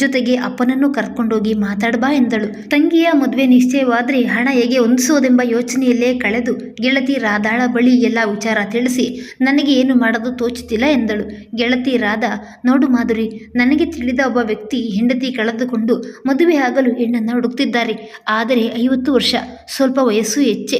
ಜೊತೆಗೆ ಅಪ್ಪನನ್ನು ಕರ್ಕೊಂಡೋಗಿ ಮಾತಾಡ್ಬಾ ಎಂದಳು. ತಂಗಿಯ ಮದುವೆ ನಿಶ್ಚಯವಾದ್ರೆ ಹಣ ಹೇಗೆ ಹೊಂದಿಸೋದೆಂಬ ಯೋಚನೆಯಲ್ಲೇ ಕಳೆದು ಗೆಳತಿ ರಾಧಾಳ ಬಳಿ ಎಲ್ಲ ವಿಚಾರ ತಿಳಿಸಿ, ನನಗೆ ಏನು ಮಾಡೋದು ತೋಚುತ್ತಿಲ್ಲ ಎಂದಳು. ಗೆಳತಿ ರಾಧ, ನೋಡು ಮಾಧುರಿ, ನನಗೆ ತಿಳಿದ ಒಬ್ಬ ವ್ಯಕ್ತಿ ಹೆಂಡತಿ ಕಳೆದುಕೊಂಡು ಮದುವೆ ಆಗಲು ಹೆಣ್ಣನ್ನು ಹುಡುಕ್ತಿದ್ದಾರೆ. ಆದರೆ ಐವತ್ತು ವರ್ಷ, ಸ್ವಲ್ಪ ವಯಸ್ಸು ಹೆಚ್ಚೆ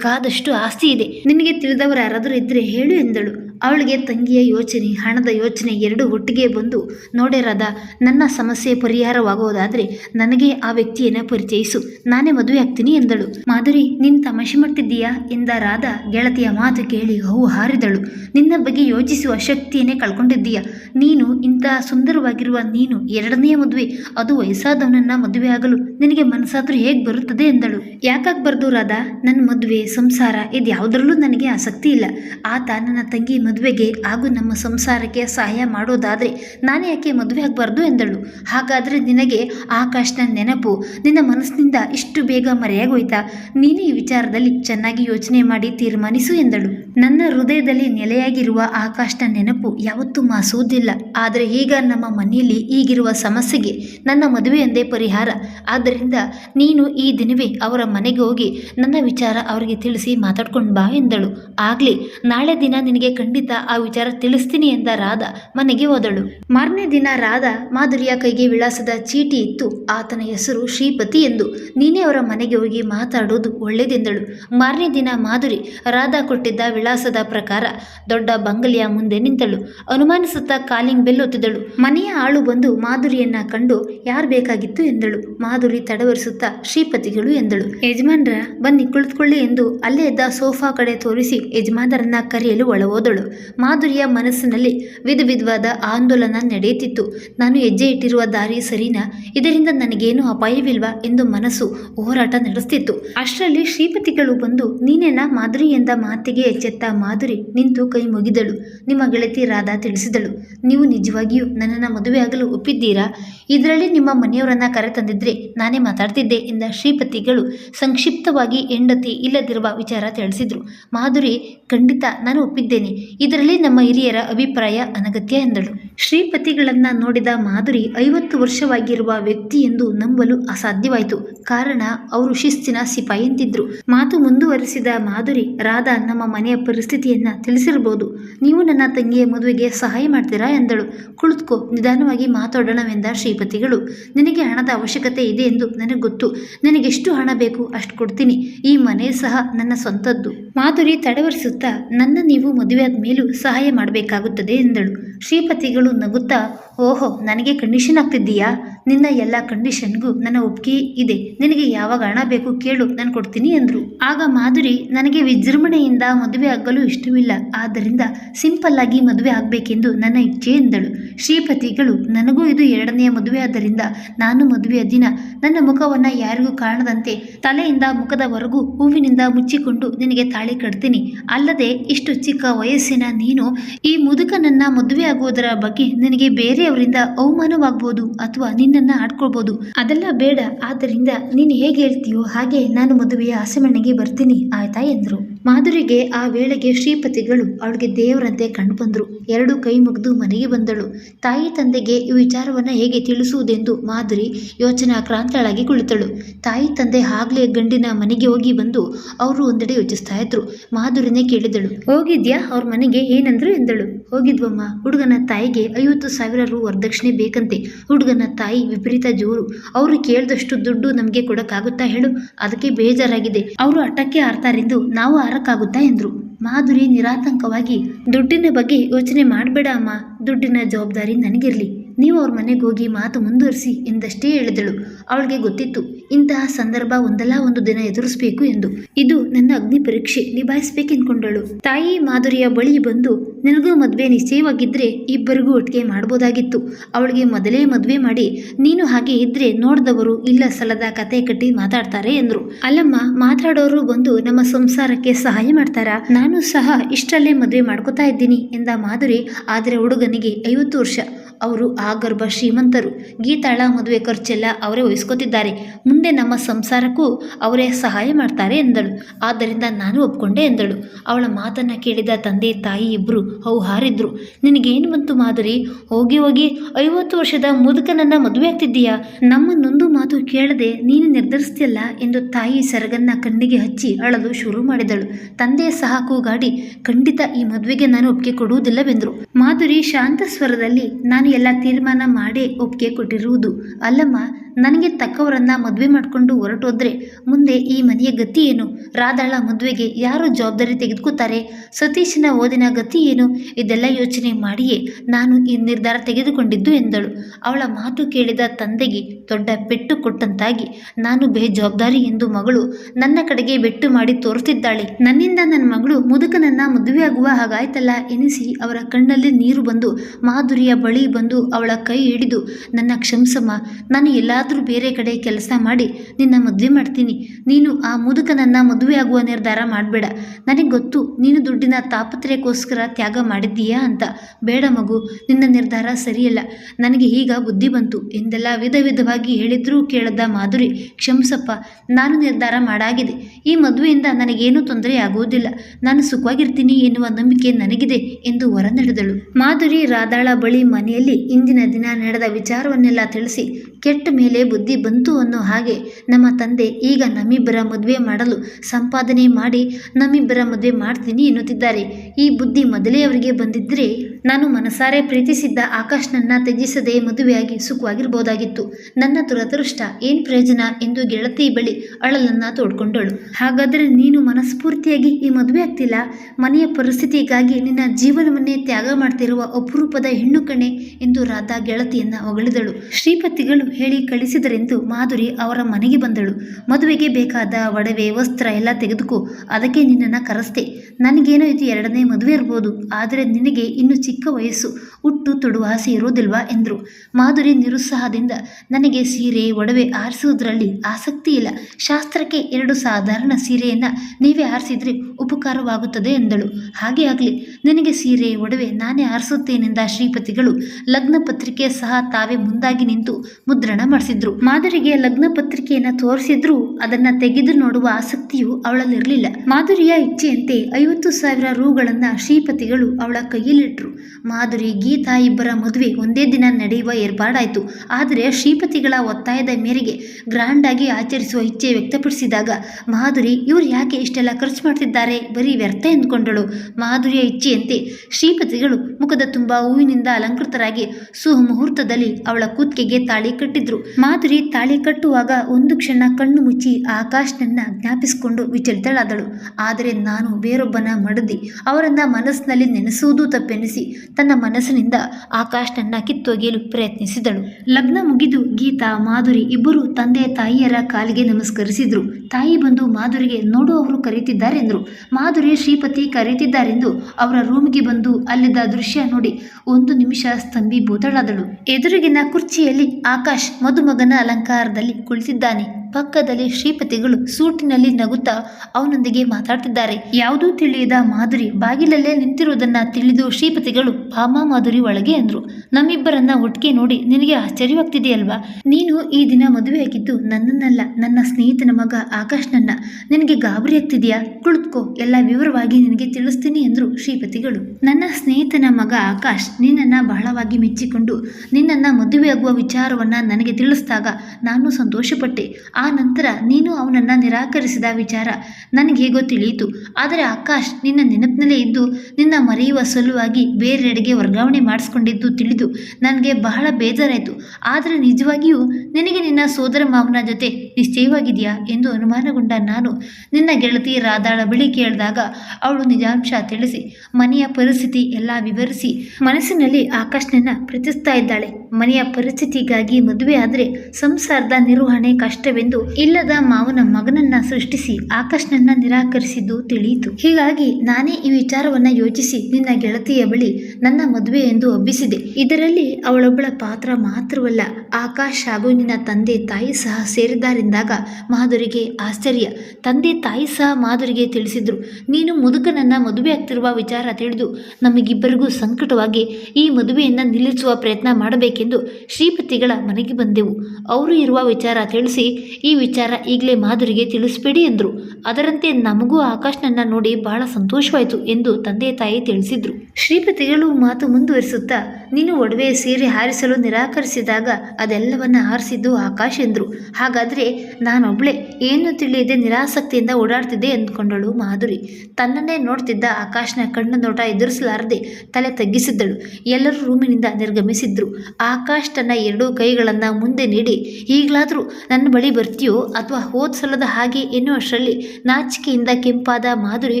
ಬೇಕಾದಷ್ಟು ಆಸ್ತಿ ಇದೆ. ನಿನಗೆ ತಿಳಿದವರು ಯಾರಾದರೂ ಇದ್ರೆ ಹೇಳು ಎಂದಳು. ಅವಳಿಗೆ ತಂಗಿಯ ಯೋಚನೆ, ಹಣದ ಯೋಚನೆ ಎರಡು ಒಟ್ಟಿಗೆ ಬಂದು ನೋಡೇರಾದ ನನ್ನ ಸಮಸ್ಯೆ ಪರಿಹಾರವಾಗುವುದಾದರೆ ನನಗೆ ಆ ವ್ಯಕ್ತಿಯನ್ನು ಪರಿಚಯಿಸು. ನಾನೇ ಮದುವೆ ಆಗ್ತೀನಿ ಎಂದಳು. ಮಾಧುರಿ ನಿನ್ನ ತಮಾಷೆ ಮಾಡ್ತಿದ್ದೀಯಾ? ಎಂದ ರಾಧಾ, ಗೆಳತಿಯ ಮಾತು ಕೇಳಿ ಹೂ ಹಾರಿದಳು. ನಿನ್ನ ಬಗ್ಗೆ ಯೋಚಿಸುವ ಶಕ್ತಿಯನ್ನೇ ಕಳ್ಕೊಂಡಿದ್ದೀಯ? ನೀನು ಇಂತಹ ಸುಂದರವಾಗಿರುವ ನೀನು ಎರಡನೆಯ ಮದುವೆ, ಅದು ವಯಸ್ಸಾದವನನ್ನ ಮದುವೆ ಆಗಲು ನಿನಗೆ ಮನಸ್ಸಾದ್ರೂ ಹೇಗೆ ಬರುತ್ತದೆ ಎಂದಳು. ಯಾಕಾಗಬಾರ್ದು ರಾಧಾ? ನನ್ನ ಮದುವೆ, ಸಂಸಾರ, ಇದ್ಯಾವುದರಲ್ಲೂ ನನಗೆ ಆಸಕ್ತಿ ಇಲ್ಲ. ಆತ ನನ್ನ ತಂಗಿ ಮದುವೆಗೆ ಹಾಗೂ ನಮ್ಮ ಸಂಸಾರಕ್ಕೆ ಸಹಾಯ ಮಾಡೋದಾದರೆ ನಾನು ಯಾಕೆ ಮದುವೆ ಆಗಬಾರ್ದು ಎಂದಳು. ಹಾಗಾದರೆ ನಿನಗೆ ಆಕಾಶ್ನ ನೆನಪು. ನಿನ್ನ ಮನಸ್ಸಿನಿಂದ ಇಷ್ಟು ಬೇಗ ಮರೆಯಾಗೋಯ್ತಾ? ನೀನು ಈ ವಿಚಾರದಲ್ಲಿ ಚೆನ್ನಾಗಿ ಯೋಚನೆ ಮಾಡಿ ತೀರ್ಮಾನಿಸು ಎಂದಳು. ನನ್ನ ಹೃದಯದಲ್ಲಿ ನೆಲೆಯಾಗಿರುವ ಆಕಾಶ್ನ ನೆನಪು ಯಾವತ್ತೂ ಮಾಸುವುದಿಲ್ಲ. ಆದರೆ ಈಗ ನಮ್ಮ ಮನೆಯಲ್ಲಿ ಈಗಿರುವ ಸಮಸ್ಯೆಗೆ ನನ್ನ ಮದುವೆಯೊಂದೇ ಪರಿಹಾರ. ಆದ್ದರಿಂದ ನೀನು ಈ ದಿನವೇ ಅವರ ಮನೆಗೆ ಹೋಗಿ ನನ್ನ ವಿಚಾರ ಅವರಿಗೆ ತಿಳಿಸಿ ಮಾತಾಡ್ಕೊಂಡು ಬಾ ಎಂದಳು. ಆಗಲಿ ನಾಳೆ ದಿನ ನಿನಗೆ ಖಂಡಿತ ಆ ವಿಚಾರ ತಿಳಿಸ್ತೀನಿ ಎಂದ ರಾಧ ಮನೆಗೆ ಹೋದಳು. ಮಾರನೇ ದಿನ ರಾಧಾ ಮಾಧುರಿಯ ಕೈಗೆ ವಿಳಾಸದ ಚೀಟಿ ಇತ್ತು. ಆತನ ಹೆಸರು ಶ್ರೀಪತಿ ಎಂದು. ನೀನೇ ಅವರ ಮನೆಗೆ ಹೋಗಿ ಮಾತಾಡೋದು ಒಳ್ಳೆದೆಂದಳು. ಮಾರನೇ ದಿನ ಮಾಧುರಿ ರಾಧಾ ಕೊಟ್ಟಿದ್ದ ವಿಳಾಸದ ಪ್ರಕಾರ ದೊಡ್ಡ ಬಂಗಲೆಯ ಮುಂದೆ ನಿಂತಳು. ಅನುಮಾನಿಸುತ್ತಾ ಕಾಲಿಂಗ್ ಬೆಲ್ ಒತ್ತಿದಳು. ಮನೆಯ ಆಳು ಬಂದು ಮಾಧುರಿಯನ್ನ ಕಂಡು ಯಾರು ಬೇಕಾಗಿತ್ತು ಎಂದಳು. ಮಾಧುರಿ ತಡವರಿಸುತ್ತಾ ಶ್ರೀಪತಿಗಳು ಎಂದಳು. ಯಜಮಾನ್ರ ಬನ್ನಿ ಕುಳಿತುಕೊಳ್ಳಿ ಎಂದು ಅಲ್ಲೇ ಇದ್ದ ಸೋಫಾ ಕಡೆ ತೋರಿಸಿ ಯಜಮಾನರನ್ನ ಕರೆಯಲು ಒಳಹೋದಳು. ಮಾಧುರಿಯ ಮನಸ್ಸಿನಲ್ಲಿ ವಿಧ ವಿಧವಾದ ಆಂದೋಲನ ನಡೆಯುತ್ತಿತ್ತು. ನಾನು ಹೆಜ್ಜೆ ಇಟ್ಟಿರುವ ದಾರಿ ಸರಿನಾ? ಇದರಿಂದ ನನಗೇನು ಅಪಾಯವಿಲ್ವಾ? ಎಂದು ಮನಸ್ಸು ಹೋರಾಟ ನಡೆಸುತ್ತಿತ್ತು ಅಷ್ಟರಲ್ಲಿ ಶ್ರೀಪತಿಗಳು ಬಂದು ನೀನೇನ ಮಾಧುರಿ ಎಂದ ಮಾತಿಗೆ ಎಚ್ಚೆತ್ತ ಮಾಧುರಿ ನಿಂತು ಕೈ ಮುಗಿದಳು. ನಿಮ್ಮ ಗೆಳತಿ ರಾಧಾ ತಿಳಿಸಿದಳು. ನೀವು ನಿಜವಾಗಿಯೂ ನನ್ನನ್ನು ಮದುವೆಯಾಗಲು ಒಪ್ಪಿದ್ದೀರಾ? ಇದರಲ್ಲಿ ನಿಮ್ಮ ಮನೆಯವರನ್ನ ಕರೆತಂದಿದ್ರೆ ನಾನೇ ಮಾತಾಡ್ತಿದ್ದೆ ಎಂದ ಶ್ರೀಪತಿಗಳು ಸಂಕ್ಷಿಪ್ತವಾಗಿ ಹೆಂಡತಿ ಇಲ್ಲದಿರುವ ವಿಚಾರ ತಿಳಿಸಿದರು. ಮಾಧುರಿ, ಖಂಡಿತ ನಾನು ಒಪ್ಪಿದ್ದೇನೆ. ಇದರಲ್ಲಿ ನಮ್ಮ ಹಿರಿಯರ ಅಭಿಪ್ರಾಯ ಅನಗತ್ಯ ಎಂದಳು. ಶ್ರೀಪತಿಗಳನ್ನ ನೋಡಿದ ಮಾಧುರಿ ಐವತ್ತು ವರ್ಷವಾಗಿರುವ ವ್ಯಕ್ತಿ ಎಂದು ನಂಬಲು ಅಸಾಧ್ಯವಾಯಿತು. ಕಾರಣ, ಅವರು ಶಿಸ್ತಿನ ಸಿಪಾಯಿ ಎಂದಿದ್ರು ಮಾತು ಮುಂದುವರೆಸಿದ ಮಾಧುರಿ, ರಾಧಾ ನಮ್ಮ ಮನೆಯ ಪರಿಸ್ಥಿತಿಯನ್ನ ತಿಳಿಸಿರಬಹುದು ನೀವು ನನ್ನ ತಂಗಿಯ ಮದುವೆಗೆ ಸಹಾಯ ಮಾಡ್ತೀರಾ ಎಂದಳು. ಕುಳಿತುಕೋ, ನಿಧಾನವಾಗಿ ಮಾತಾಡೋಣವೆಂದ ಶ್ರೀಪತಿಗಳು. ನಿನಗೆ ಹಣದ ಅವಶ್ಯಕತೆ ಇದೆ ಎಂದು ನನಗೆ ಗೊತ್ತು. ನಿನಗೆಷ್ಟು ಹಣ ಬೇಕು ಅಷ್ಟು ಕೊಡ್ತೀನಿ. ಈ ಮನೆ ಸಹ ನನ್ನ ಸ್ವಂತದ್ದು. ಮಾಧುರಿ ತಡವರಿಸುತ್ತಾ, ನನ್ನ ನೀವು ಮದುವೆಯಾದ ಮೇಲೂ ಸಹಾಯ ಮಾಡಬೇಕಾಗುತ್ತದೆ ಎಂದಳು. ಶ್ರೀಪತಿಗಳು ನಗುತ್ತಾ ಓಹೋ, ನನಗೆ ಕಂಡೀಷನ್ ಆಗ್ತಿದ್ದೀಯಾ? ನಿನ್ನ ಎಲ್ಲ ಕಂಡೀಷನ್ಗೂ ನನ್ನ ಒಪ್ಪಿಗೆ ಇದೆ. ನಿನಗೆ ಯಾವಾಗ ಹಣ ಬೇಕು ಕೇಳು, ನಾನು ಕೊಡ್ತೀನಿ ಎಂದರು ಆಗ ಮಾಧುರಿ, ನನಗೆ ವಿಜೃಂಭಣೆಯಿಂದ ಮದುವೆ ಆಗಲು ಇಷ್ಟವಿಲ್ಲ. ಆದ್ದರಿಂದ ಸಿಂಪಲ್ ಆಗಿ ಮದುವೆ ಆಗಬೇಕೆಂದು ನನ್ನ ಇಚ್ಛೆ ಎಂದಳು. ಶ್ರೀಪತಿಗಳು, ನನಗೂ ಇದು ಎರಡನೆಯ ಮದುವೆ ಆದ್ದರಿಂದ ನಾನು ಮದುವೆಯ ದಿನ ನನ್ನ ಮುಖವನ್ನು ಯಾರಿಗೂ ಕಾಣದಂತೆ ತಲೆಯಿಂದ ಮುಖದವರೆಗೂ ಹೂವಿನಿಂದ ಮುಚ್ಚಿಕೊಂಡು ನಿನಗೆ ತಾಳಿ ಕಟ್ತೀನಿ. ಅಲ್ಲದೆ, ಇಷ್ಟು ಚಿಕ್ಕ ವಯಸ್ಸಿನ ನೀನು ಈ ಮುದುಕನನ್ನ ಮದುವೆ ಆಗುವುದರ ಬಗ್ಗೆ ನಿನಗೆ ಬೇರೆಯವರಿಂದ ಅವಮಾನವಾಗಬಹುದು ಅಥವಾ ನಿನ್ನನ್ನು ಆಡ್ಕೊಳ್ಬೋದು. ಅದೆಲ್ಲ ಬೇಡ. ಆದ್ದರಿಂದ ನೀನು ಹೇಗೆ ಹೇಳ್ತೀಯೋ ಹಾಗೆ ನಾನು ಮದುವೆಯ ಹಸೆಮಣೆಗೆ ಬರ್ತೀನಿ, ಆಯ್ತಾ ಎಂದರು. ಮಾಧುರಿಗೆ ಆ ವೇಳೆಗೆ ಶ್ರೀಪತಿಗಳು ಅವಳಿಗೆ ದೇವರಂತೆ ಕಂಡುಬಂದರು. ಎರಡು ಕೈ ಮುಗಿದು ಮನೆಗೆ ಬಂದಳು. ತಾಯಿ ತಂದೆಗೆ ಈ ವಿಚಾರವನ್ನು ಹೇಗೆ ತಿಳಿಸುವುದೆಂದು ಮಾಧುರಿ ಯೋಚನಾ ಕ್ರಾಂತಳಾಗಿ ಕುಳಿತಳು. ತಾಯಿ ತಂದೆ ಆಗ್ಲೇ ಗಂಡಿನ ಮನೆಗೆ ಹೋಗಿ ಬಂದು ಅವರು ಒಂದೆಡೆ ಯೋಚಿಸ್ತಾ ಇದ್ರು. ಮಾಧುರಿನೇ ಕೇಳಿದಳು. ಹೋಗಿದ್ಯಾ? ಅವ್ರ ಮನೆಗೆ ಏನಂದ್ರು ಎಂದಳು. ಹೋಗಿದ್ವಮ್ಮ. ಹುಡುಗನ ತಾಯಿಗೆ ಐವತ್ತು ಸಾವಿರ ರು ವರದಕ್ಷಿಣೆ ಬೇಕಂತೆ. ಹುಡುಗನ ತಾಯಿ ವಿಪರೀತ ಜೋರು. ಅವರು ಕೇಳಿದಷ್ಟು ದುಡ್ಡು ನಮಗೆ ಕೊಡಕ್ಕಾಗುತ್ತಾ ಹೇಳು. ಅದಕ್ಕೆ ಬೇಜಾರಾಗಿದೆ. ಅವರು ಅಟ್ಟಕ್ಕೆ ಆರ್ತಾರೆಂದು ನಾವು ಆರಕ್ಕಾಗುತ್ತಾ ಎಂದ್ರು. ಮಾಧುರಿ ನಿರಾತಂಕವಾಗಿ, ದುಡ್ಡಿನ ಬಗ್ಗೆ ಯೋಚನೆ ಮಾಡಬೇಡ ಅಮ್ಮ. ದುಡ್ಡಿನ ಜವಾಬ್ದಾರಿ ನನಗಿರಲಿ. ನೀವು ಅವ್ರ ಮನೆಗೆ ಹೋಗಿ ಮಾತು ಮುಂದುವರಿಸಿ ಎಂದಷ್ಟೇ ಹೇಳಿದಳು. ಅವಳಿಗೆ ಗೊತ್ತಿತ್ತು ಇಂತಹ ಸಂದರ್ಭ ಒಂದಲ್ಲ ಒಂದು ದಿನ ಎದುರಿಸಬೇಕು ಎಂದು. ಇದು ನನ್ನ ಅಗ್ನಿ ಪರೀಕ್ಷೆ ನಿಭಾಯಿಸಬೇಕೆಂದ್ಕೊಂಡಳು. ತಾಯಿ ಮಾಧುರಿಯ ಬಳಿ ಬಂದು ನಿನಗೂ ಮದುವೆ ನಿಶ್ಚಯವಾಗಿದ್ದರೆ ಇಬ್ಬರಿಗೂ ಒಟ್ಟಿಗೆ ಮಾಡಬಹುದಾಗಿತ್ತು ಅವಳಿಗೆ ಮೊದಲೇ ಮದುವೆ ಮಾಡಿ, ನೀನು ಹಾಗೆ ಇದ್ರೆ ನೋಡಿದವರು ಇಲ್ಲ ಸಲದ ಕತೆ ಕಟ್ಟಿ ಮಾತಾಡ್ತಾರೆ ಎಂದರು. ಅಲ್ಲಮ್ಮ, ಮಾತಾಡೋರು ಬಂದು ನಮ್ಮ ಸಂಸಾರಕ್ಕೆ ಸಹಾಯ ಮಾಡ್ತಾರ? ನಾನು ಸಹ ಇಷ್ಟಲ್ಲೇ ಮದುವೆ ಮಾಡ್ಕೋತಾ ಇದ್ದೀನಿ ಎಂದ ಮಾಧುರಿ, ಆದರೆ ಹುಡುಗನಿಗೆ ಐವತ್ತು ವರ್ಷ. ಅವರು ಆ ಗರ್ಭ ಶ್ರೀಮಂತರು. ಗೀತಾಳ ಮದುವೆ ಖರ್ಚೆಲ್ಲ ಅವರೇ ವಹಿಸ್ಕೊತಿದ್ದಾರೆ ಮುಂದೆ ನಮ್ಮ ಸಂಸಾರಕ್ಕೂ ಅವರೇ ಸಹಾಯ ಮಾಡ್ತಾರೆ ಎಂದಳು. ಆದ್ದರಿಂದ ನಾನು ಒಪ್ಕೊಂಡೆ ಎಂದಳು. ಅವಳ ಮಾತನ್ನು ಕೇಳಿದ ತಂದೆ ತಾಯಿ ಇಬ್ಬರು ಅವು ಹಾರಿದ್ರು ನಿನಗೇನು ಬಂತು ಮಾಧುರಿ ಹೋಗಿ ಹೋಗಿ ಐವತ್ತು ವರ್ಷದ ಮುದುಕನನ್ನು ಮದುವೆ ಆಗ್ತಿದ್ದೀಯಾ? ನೊಂದು ಮಾತು ಕೇಳದೆ ನೀನು ನಿರ್ಧರಿಸ್ತಿಯಲ್ಲ ಎಂದು ತಾಯಿ ಸೆರಗನ್ನ ಕಣ್ಣಿಗೆ ಹಚ್ಚಿ ಅಳಲು ಶುರು ಮಾಡಿದಳು. ತಂದೆಯ ಸಹ ಕೂಗಾಡಿ, ಖಂಡಿತ ಈ ಮದುವೆಗೆ ನಾನು ಒಪ್ಪಿಗೆ ಕೊಡುವುದಿಲ್ಲವೆಂದರು. ಮಾಧುರಿ ಶಾಂತ ಸ್ವರದಲ್ಲಿ, ನಾನು ಎಲ್ಲ ತೀರ್ಮಾನ ಮಾಡೇ ಒಪ್ಪಿಗೆ ಕೊಟ್ಟಿರುವುದು. ಅಲ್ಲಮ್ಮ, ನನಗೆ ತಕ್ಕವರನ್ನ ಮದುವೆ ಮಾಡಿಕೊಂಡು ಹೊರಟೋದ್ರೆ ಮುಂದೆ ಈ ಮನೆಯ ಗತಿ ಏನು? ರಾಧಾಳ ಮದುವೆಗೆ ಯಾರು ಜವಾಬ್ದಾರಿ ತೆಗೆದುಕೊತಾರೆ ಸತೀಶನ ಓದಿನ ಗತಿ ಏನು? ಇದೆಲ್ಲ ಯೋಚನೆ ಮಾಡಿಯೇ ನಾನು ಈ ನಿರ್ಧಾರ ತೆಗೆದುಕೊಂಡಿದ್ದು ಎಂದಳು. ಅವಳ ಮಾತು ಕೇಳಿದ ತಂದೆಗೆ ದೊಡ್ಡ ಪೆಟ್ಟು ಕೊಟ್ಟಂತಾಗಿ, ನಾನು ಬೇಜವಾಬ್ದಾರಿ ಎಂದು ಮಗಳು ನನ್ನ ಕಡೆಗೆ ಬೆಟ್ಟು ಮಾಡಿ ತೋರ್ತಿದ್ದಾಳೆ ನನ್ನಿಂದ ನನ್ನ ಮಗಳು ಮುದುಕನನ್ನ ಮದುವೆಯಾಗುವ ಹಾಗಾಯ್ತಲ್ಲ ಎನಿಸಿ ಅವರ ಕಣ್ಣಲ್ಲಿ ನೀರು ಬಂದು ಮಾಧುರಿಯ ಬಳಿ ಬಂದು ಅವಳ ಕೈ ಹಿಡಿದು, ನನ್ನ ಕ್ಷಮಿಸಮ್ಮ, ನಾನು ಎಲ್ಲಾದರೂ ಬೇರೆ ಕಡೆ ಕೆಲಸ ಮಾಡಿ ನಿನ್ನ ಮದುವೆ ಮಾಡ್ತೀನಿ. ನೀನು ಆ ಮುದುಕನನ್ನ ಮದುವೆ ಆಗುವ ನಿರ್ಧಾರ ಮಾಡಬೇಡ. ನನಗೆ ಗೊತ್ತು, ನೀನು ದುಡ್ಡಿನ ತಾಪತ್ರೆಗೋಸ್ಕರ ತ್ಯಾಗ ಮಾಡಿದ್ದೀಯಾ ಅಂತ. ಬೇಡ ಮಗು, ನಿನ್ನ ನಿರ್ಧಾರ ಸರಿಯಲ್ಲ. ನನಗೆ ಈಗ ಬುದ್ಧಿ ಬಂತು. ಎಂದೆಲ್ಲ ವಿಧ ವಿಧವಾಗಿ ಹೇಳಿದ್ರೂ ಕೇಳದ ಮಾಧುರಿ, ಕ್ಷಮಿಸಪ್ಪ, ನಾನು ನಿರ್ಧಾರ ಮಾಡಾಗಿದೆ. ಈ ಮದುವೆಯಿಂದ ನನಗೇನೂ ತೊಂದರೆ ಆಗುವುದಿಲ್ಲ ನಾನು ಸುಖವಾಗಿರ್ತೀನಿ ಎನ್ನುವ ನಂಬಿಕೆ ನನಗಿದೆ ಎಂದು ಹೊರ ನಡೆದಳು ಮಾಧುರಿ ರಾಧಾಳ ಬಳಿ ಮನೆಯಲ್ಲಿ ಇಂದಿನ ದಿನ ನಡೆದ ವಿಚಾರವನ್ನೆಲ್ಲ ತಿಳಿಸಿ, ಕೆಟ್ಟ ಮೇಲೆ ಬುದ್ಧಿ ಬಂತು ಅನ್ನೋ ಹಾಗೆ ನಮ್ಮ ತಂದೆ ಈಗ ನಮ್ಮಿಬ್ಬರ ಮದುವೆ ಮಾಡಲು ಸಂಪಾದನೆ ಮಾಡಿ ನಮ್ಮಿಬ್ಬರ ಮದುವೆ ಮಾಡ್ತೀನಿ ಎನ್ನುತ್ತಿದ್ದಾರೆ. ಈ ಬುದ್ಧಿ ಮೊದಲೇ ಅವರಿಗೆ ಬಂದಿದ್ದರೆ ನಾನು ಮನಸಾರೆ ಪ್ರೀತಿಸಿದ್ದ ಆಕಾಶ್ನನ್ನ ತ್ಯಜಿಸದೆ ಮದುವೆಯಾಗಿ ಸುಖವಾಗಿರ್ಬೋದಾಗಿತ್ತು. ನನ್ನ ದುರದೃಷ್ಟ, ಏನ್ ಪ್ರಯೋಜನ ಎಂದು ಗೆಳತಿ ಬಳಿ ಅಳಲನ್ನ ತೋಡ್ಕೊಂಡಳು. ಹಾಗಾದರೆ ನೀನು ಮನಸ್ಫೂರ್ತಿಯಾಗಿ ಈ ಮದುವೆ ಆಗ್ತಿಲ್ಲ? ಮನೆಯ ಪರಿಸ್ಥಿತಿಗಾಗಿ ನಿನ್ನ ಜೀವನವನ್ನೇ ತ್ಯಾಗ ಮಾಡ್ತಿರುವ ಅಪರೂಪದ ಹೆಣ್ಣು ಕಣೆ ಎಂದು ರಾಧಾ ಗೆಳತಿಯನ್ನ ಹೊಗಳಿದಳು. ಶ್ರೀಪತಿಗಳು ಹೇಳಿ ಕಳಿಸಿದರೆಂದು ಮಾಧುರಿ ಅವರ ಮನೆಗೆ ಬಂದಳು. ಮದುವೆಗೆ ಬೇಕಾದ ಒಡವೆ, ವಸ್ತ್ರ ಎಲ್ಲ ತೆಗೆದುಕೋ, ಅದಕ್ಕೆ ನಿನ್ನನ್ನು ಕರೆಸ್ತೆ. ನನಗೇನೋ ಇದು ಎರಡನೇ ಮದುವೆ ಇರ್ಬೋದು. ಆದರೆ ನಿನಗೆ ಇನ್ನು ಚಿಕ್ಕ ವಯಸ್ಸು, ಹುಟ್ಟು ತೊಡುವ ಆಸೆ ಇರೋದಿಲ್ವಾ ಎಂದರು. ಮಾಧುರಿ ನಿರುತ್ಸಾಹದಿಂದ, ನನಗೆ ಸೀರೆ, ಒಡವೆ ಆರಿಸುವುದರಲ್ಲಿ ಆಸಕ್ತಿ ಇಲ್ಲ. ಶಾಸ್ತ್ರಕ್ಕೆ ಎರಡು ಸಾಧಾರಣ ಸೀರೆಯನ್ನು ನೀವೇ ಆರಿಸಿದರೆ ಉಪಕಾರವಾಗುತ್ತದೆ ಎಂದಳು. ಹಾಗೆ ಆಗಲಿ. ನಿನಗೆ ಸೀರೆ, ಒಡವೆ ನಾನೇ ಆರಿಸುತ್ತೇನೆಂದ ಶ್ರೀಪತಿಗಳು ಲಗ್ನ ಪತ್ರಿಕೆ ಸಹ ತಾವೇ ಮುಂದಾಗಿ ನಿಂತು ಮುದ್ರಣ ಮಾಡಿಸಿದ್ರು. ಮಾಧುರಿಗೆ ಲಗ್ನ ಪತ್ರಿಕೆಯನ್ನು ತೋರಿಸಿದ್ರೂ ಅದನ್ನು ತೆಗೆದು ನೋಡುವ ಆಸಕ್ತಿಯು ಅವಳಲ್ಲಿರಲಿಲ್ಲ. ಮಾಧುರಿಯ ಇಚ್ಛೆಯಂತೆ ಐವತ್ತು ಸಾವಿರ ರೂಗಳನ್ನು ಶ್ರೀಪತಿಗಳು ಅವಳ ಕೈಯಲ್ಲಿಟ್ರು. ಮಾಧುರಿ, ಗೀತಾ ಇಬ್ಬರ ಮದುವೆ ಒಂದೇ ದಿನ ನಡೆಯುವ ಏರ್ಪಾಡಾಯಿತು. ಆದರೆ ಶ್ರೀಪತಿಗಳ ಒತ್ತಾಯದ ಮೇರೆಗೆ ಗ್ರ್ಯಾಂಡ್ ಆಗಿ ಆಚರಿಸುವ ಇಚ್ಛೆ ವ್ಯಕ್ತಪಡಿಸಿದಾಗ ಮಾಧುರಿ, ಇವರು ಯಾಕೆ ಇಷ್ಟೆಲ್ಲ ಖರ್ಚು ಮಾಡ್ತಿದ್ದಾರೆ? ಬರೀ ವ್ಯರ್ಥ ಎಂದುಕೊಂಡಳು. ಮಾಧುರಿಯ ಇಚ್ಛೆಯಂತೆ ಶ್ರೀಪತಿಗಳು ಮುಖದ ತುಂಬ ಹೂವಿನಿಂದ ಅಲಂಕೃತರಾಗಿ ಸುಮುಹೂರ್ತದಲ್ಲಿ ಅವಳ ಕೂತ್ಕೆಗೆ ತಾಳಿ ಕಟ್ಟಿದ್ರು. ಮಾಧುರಿ ತಾಳಿ ಕಟ್ಟುವಾಗ ಒಂದು ಕ್ಷಣ ಕಣ್ಣು ಮುಚ್ಚಿ ಆಕಾಶ್ನನ್ನ ಜ್ಞಾಪಿಸಿಕೊಂಡು ವಿಚಲಿತಳಾದಳು. ಆದರೆ ನಾನು ಬೇರೊಬ್ಬನ ಮಡದಿ. ಅವರನ್ನ ಮನಸ್ಸಿನಲ್ಲಿ ನೆನೆಸುವುದು ತಪ್ಪೆನಿಸಿ ತನ್ನ ಮನಸ್ಸಿನಿಂದ ಆಕಾಶ್ನನ್ನ ಕಿತ್ತೊಗೆಯಲು ಪ್ರಯತ್ನಿಸಿದಳು. ಲಗ್ನ ಮುಗಿದು ಗೀತಾ, ಮಾಧುರಿ ಇಬ್ಬರು ತಂದೆ ತಾಯಿಯರ ಕಾಲಿಗೆ ನಮಸ್ಕರಿಸಿದ್ರು. ತಾಯಿ ಬಂದು ಮಾಧುರಿಗೆ ನೋಡು ಅವರು ಕರೀತಿದ್ದಾರೆಂದರು. ಮಾಧುರಿ ಶ್ರೀಪತಿ ಕರೀತಿದ್ದಾರೆಂದು ಅವರ ರೂಮ್ಗೆ ಬಂದು ಅಲ್ಲಿದ್ದ ದೃಶ್ಯ ನೋಡಿ ಒಂದು ನಿಮಿಷ ಸ್ತಂಭೀಭೂತಳಾದಳು. ಎದುರಿಗಿನ ಕುರ್ಚಿಯಲ್ಲಿ ಆಕಾಶ್ ಮದುಮಗನ ಅಲಂಕಾರದಲ್ಲಿ ಕುಳಿತಿದ್ದಾನೆ. ಪಕ್ಕದಲ್ಲಿ ಶ್ರೀಪತಿಗಳು ಸೂಟಿನಲ್ಲಿ ನಗುತ್ತಾ ಅವನೊಂದಿಗೆ ಮಾತಾಡ್ತಿದ್ದಾರೆ. ಯಾವುದೂ ತಿಳಿಯದ ಮಾಧುರಿ ಬಾಗಿಲಲ್ಲೇ ನಿಂತಿರುವುದನ್ನ ತಿಳಿದು ಶ್ರೀಪತಿಗಳು ಭಾಮ ಮಾಧುರಿ ಒಳಗೆ ಅಂದ್ರು. ನಮ್ಮಿಬ್ಬರನ್ನ ಒಟ್ಟಿಗೆ ನೋಡಿ ನಿನಗೆ ಆಶ್ಚರ್ಯವಾಗ್ತಿದೆಯಲ್ವಾ? ನೀನು ಈ ದಿನ ಮದುವೆಯಾಗಿದ್ದು ನನ್ನನ್ನಲ್ಲ, ನನ್ನ ಸ್ನೇಹಿತನ ಮಗ ಆಕಾಶ್ನನ್ನ. ನಿನಗೆ ಗಾಬರಿ ಆಗ್ತಿದೆಯಾ? ಕುಳಿತುಕೋ, ಎಲ್ಲ ವಿವರವಾಗಿ ನಿನಗೆ ತಿಳಿಸ್ತೀನಿ ಎಂದ್ರು ಶ್ರೀಪತಿಗಳು. ನನ್ನ ಸ್ನೇಹಿತನ ಮಗ ಆಕಾಶ್ ನಿನ್ನನ್ನ ಬಹಳವಾಗಿ ಮೆಚ್ಚಿಕೊಂಡು, ನಿನ್ನನ್ನ ಮದುವೆಯಾಗುವ ವಿಚಾರವನ್ನ ನನಗೆ ತಿಳಿಸಿದಾಗ ನಾನು ಸಂತೋಷಪಟ್ಟೆ. ಆ ನಂತರ ನೀನು ಅವನನ್ನ ನಿರಾಕರಿಸಿದ ವಿಚಾರ ನನಗೆ ಹೇಗೋ ತಿಳಿಯಿತು ಆದರೆ ಆಕಾಶ್ ನಿನ್ನ ನೆನಪಿನಲ್ಲೇ ಇದ್ದು ನಿನ್ನ ಮರೆಯುವ ಸಲುವಾಗಿ ಬೇರೆಡೆಗೆ ವರ್ಗಾವಣೆ ಮಾಡಿಸ್ಕೊಂಡಿದ್ದು ತಿಳಿದು ನನಗೆ ಬಹಳ ಬೇಜಾರಾಯಿತು. ಆದರೆ ನಿಜವಾಗಿಯೂ ನಿನಗೆ ನಿನ್ನ ಸೋದರ ಮಾವನ ಜೊತೆ ನಿಶ್ಚಯವಾಗಿದೆಯಾ ಎಂದು ಅನುಮಾನಗೊಂಡ ನಾನು. ನಿನ್ನ ಗೆಳತಿ ರಾಧಾಳ ಬಳಿ ಕೇಳಿದಾಗ ಅವಳು ನಿಜಾಂಶ ತಿಳಿಸಿ, ಮನೆಯ ಪರಿಸ್ಥಿತಿ ಎಲ್ಲ ವಿವರಿಸಿ. ಮನಸ್ಸಿನಲ್ಲಿ ಆಕಾಶ್ನನ್ನ ಪ್ರೀತಿಸ್ತಾ ಇದ್ದಾಳೆ. ಮನೆಯ ಪರಿಸ್ಥಿತಿಗಾಗಿ ಮದುವೆ ಆದರೆ ಸಂಸಾರದ ನಿರ್ವಹಣೆ ಕಷ್ಟವೆಂದು ಇಲ್ಲದ ಮಾವನ ಮಗನನ್ನ ಸೃಷ್ಟಿಸಿ ಆಕಾಶ್ನನ್ನ ನಿರಾಕರಿಸಿದ್ದು ತಿಳಿಯಿತು. ಹೀಗಾಗಿ ನಾನೇ ಈ ವಿಚಾರವನ್ನ ಯೋಚಿಸಿ ನಿನ್ನ ಗೆಳತಿಯ ಬಳಿ ನನ್ನ ಮದುವೆ ಎಂದು ಹಬ್ಬಿಸಿದೆ. ಇದರಲ್ಲಿ ಅವಳೊಬ್ಬಳ ಪಾತ್ರ ಮಾತ್ರವಲ್ಲ, ಆಕಾಶ್ ಹಾಗೂ ನಿನ್ನ ತಂದೆ ತಾಯಿ ಸಹ ಸೇರಿದ್ದಾರೆಂದಾಗ ಮಾಧುರಿಗೆ ಆಶ್ಚರ್ಯ. ತಂದೆ ತಾಯಿ ಸಹ ಮಾಧುರಿಗೆ ತಿಳಿಸಿದ್ರು, ನೀನು ಮುದುಕನನ್ನು ಮದುವೆ ಆಗ್ತಿರುವ ವಿಚಾರ ತಿಳಿದು ನಮಗಿಬ್ಬರಿಗೂ ಸಂಕಟವಾಗಿ ಈ ಮದುವೆಯನ್ನು ನಿಲ್ಲಿಸುವ ಪ್ರಯತ್ನ ಮಾಡಬೇಕೆಂದು ಶ್ರೀಪತಿಗಳ ಮನೆಗೆ ಬಂದೆವು. ಅವರು ಇರುವ ವಿಚಾರ ತಿಳಿಸಿ, ಈ ವಿಚಾರ ಈಗಲೇ ಮಾಧುರಿಗೆ ತಿಳಿಸ್ಬೇಡಿ ಎಂದರು. ಅದರಂತೆ ನಮಗೂ ಆಕಾಶ್ನನ್ನು ನೋಡಿ ಬಹಳ ಸಂತೋಷವಾಯಿತು ಎಂದು ತಂದೆ ತಾಯಿ ತಿಳಿಸಿದ್ರು. ಶ್ರೀಪತಿಗಳು ಮಾತು ಮುಂದುವರಿಸುತ್ತಾ ನೀನು ಒಡವೆ ಸೀರೆ ಹಾರಿಸಲು ನಿರಾಕರಿಸಿದಾಗ ಅದೆಲ್ಲವನ್ನ ಹಾರಿಸಿದ್ದು ಆಕಾಶ್ ಎಂದರು. ಹಾಗಾದರೆ ನಾನೊಬ್ಳೆ ಏನು ತಿಳಿಯದೆ ನಿರಾಸಕ್ತಿಯಿಂದ ಓಡಾಡ್ತಿದ್ದೆ ಎಂದುಕೊಂಡಳು ಮಾಧುರಿ. ತನ್ನನ್ನೇ ನೋಡ್ತಿದ್ದ ಆಕಾಶ್ನ ಕಣ್ಣ ನೋಟ ಎದುರಿಸಲಾರದೆ ತಲೆ ತಗ್ಗಿಸಿದ್ದಳು. ಎಲ್ಲರೂ ರೂಮಿನಿಂದ ನಿರ್ಗಮಿಸಿದ್ರು. ಆಕಾಶ್ ತನ್ನ ಎರಡೂ ಕೈಗಳನ್ನು ಮುಂದೆ ನೀಡಿ, ಈಗಲಾದರೂ ನನ್ನ ಬಳಿ ಬರ್ತೀಯೋ ಅಥವಾ ಹೋದ ಸಲದ ಹಾಗೆ ಎನ್ನುವಷ್ಟರಲ್ಲಿ ನಾಚಿಕೆಯಿಂದ ಕೆಂಪಾದ ಮಾಧುರಿ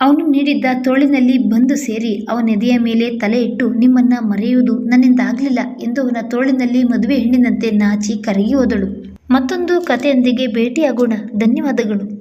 ಅವನು ನೀಡಿದ್ದ ತೋಳಿನಲ್ಲಿ ಬಂದು ಸೇರಿ ಅವನೆದೆಯ ಮೇಲೆ ತಲೆ ಇಟ್ಟು ನಿಮ್ಮನ್ನ ಮರೆಯುವುದು ನನ್ನಿಂದ ಆಗಲಿಲ್ಲ ಎಂದು ಅವನ ತೋಳಿನಲ್ಲಿ ಮದುವೆ ಹೆಣ್ಣಿನಂತೆ ನಾಚಿ ಕರಗಿ ಹೋದಳು. ಮತ್ತೊಂದು ಕಥೆಯೊಂದಿಗೆ ಭೇಟಿಯಾಗೋಣ. ಧನ್ಯವಾದಗಳು.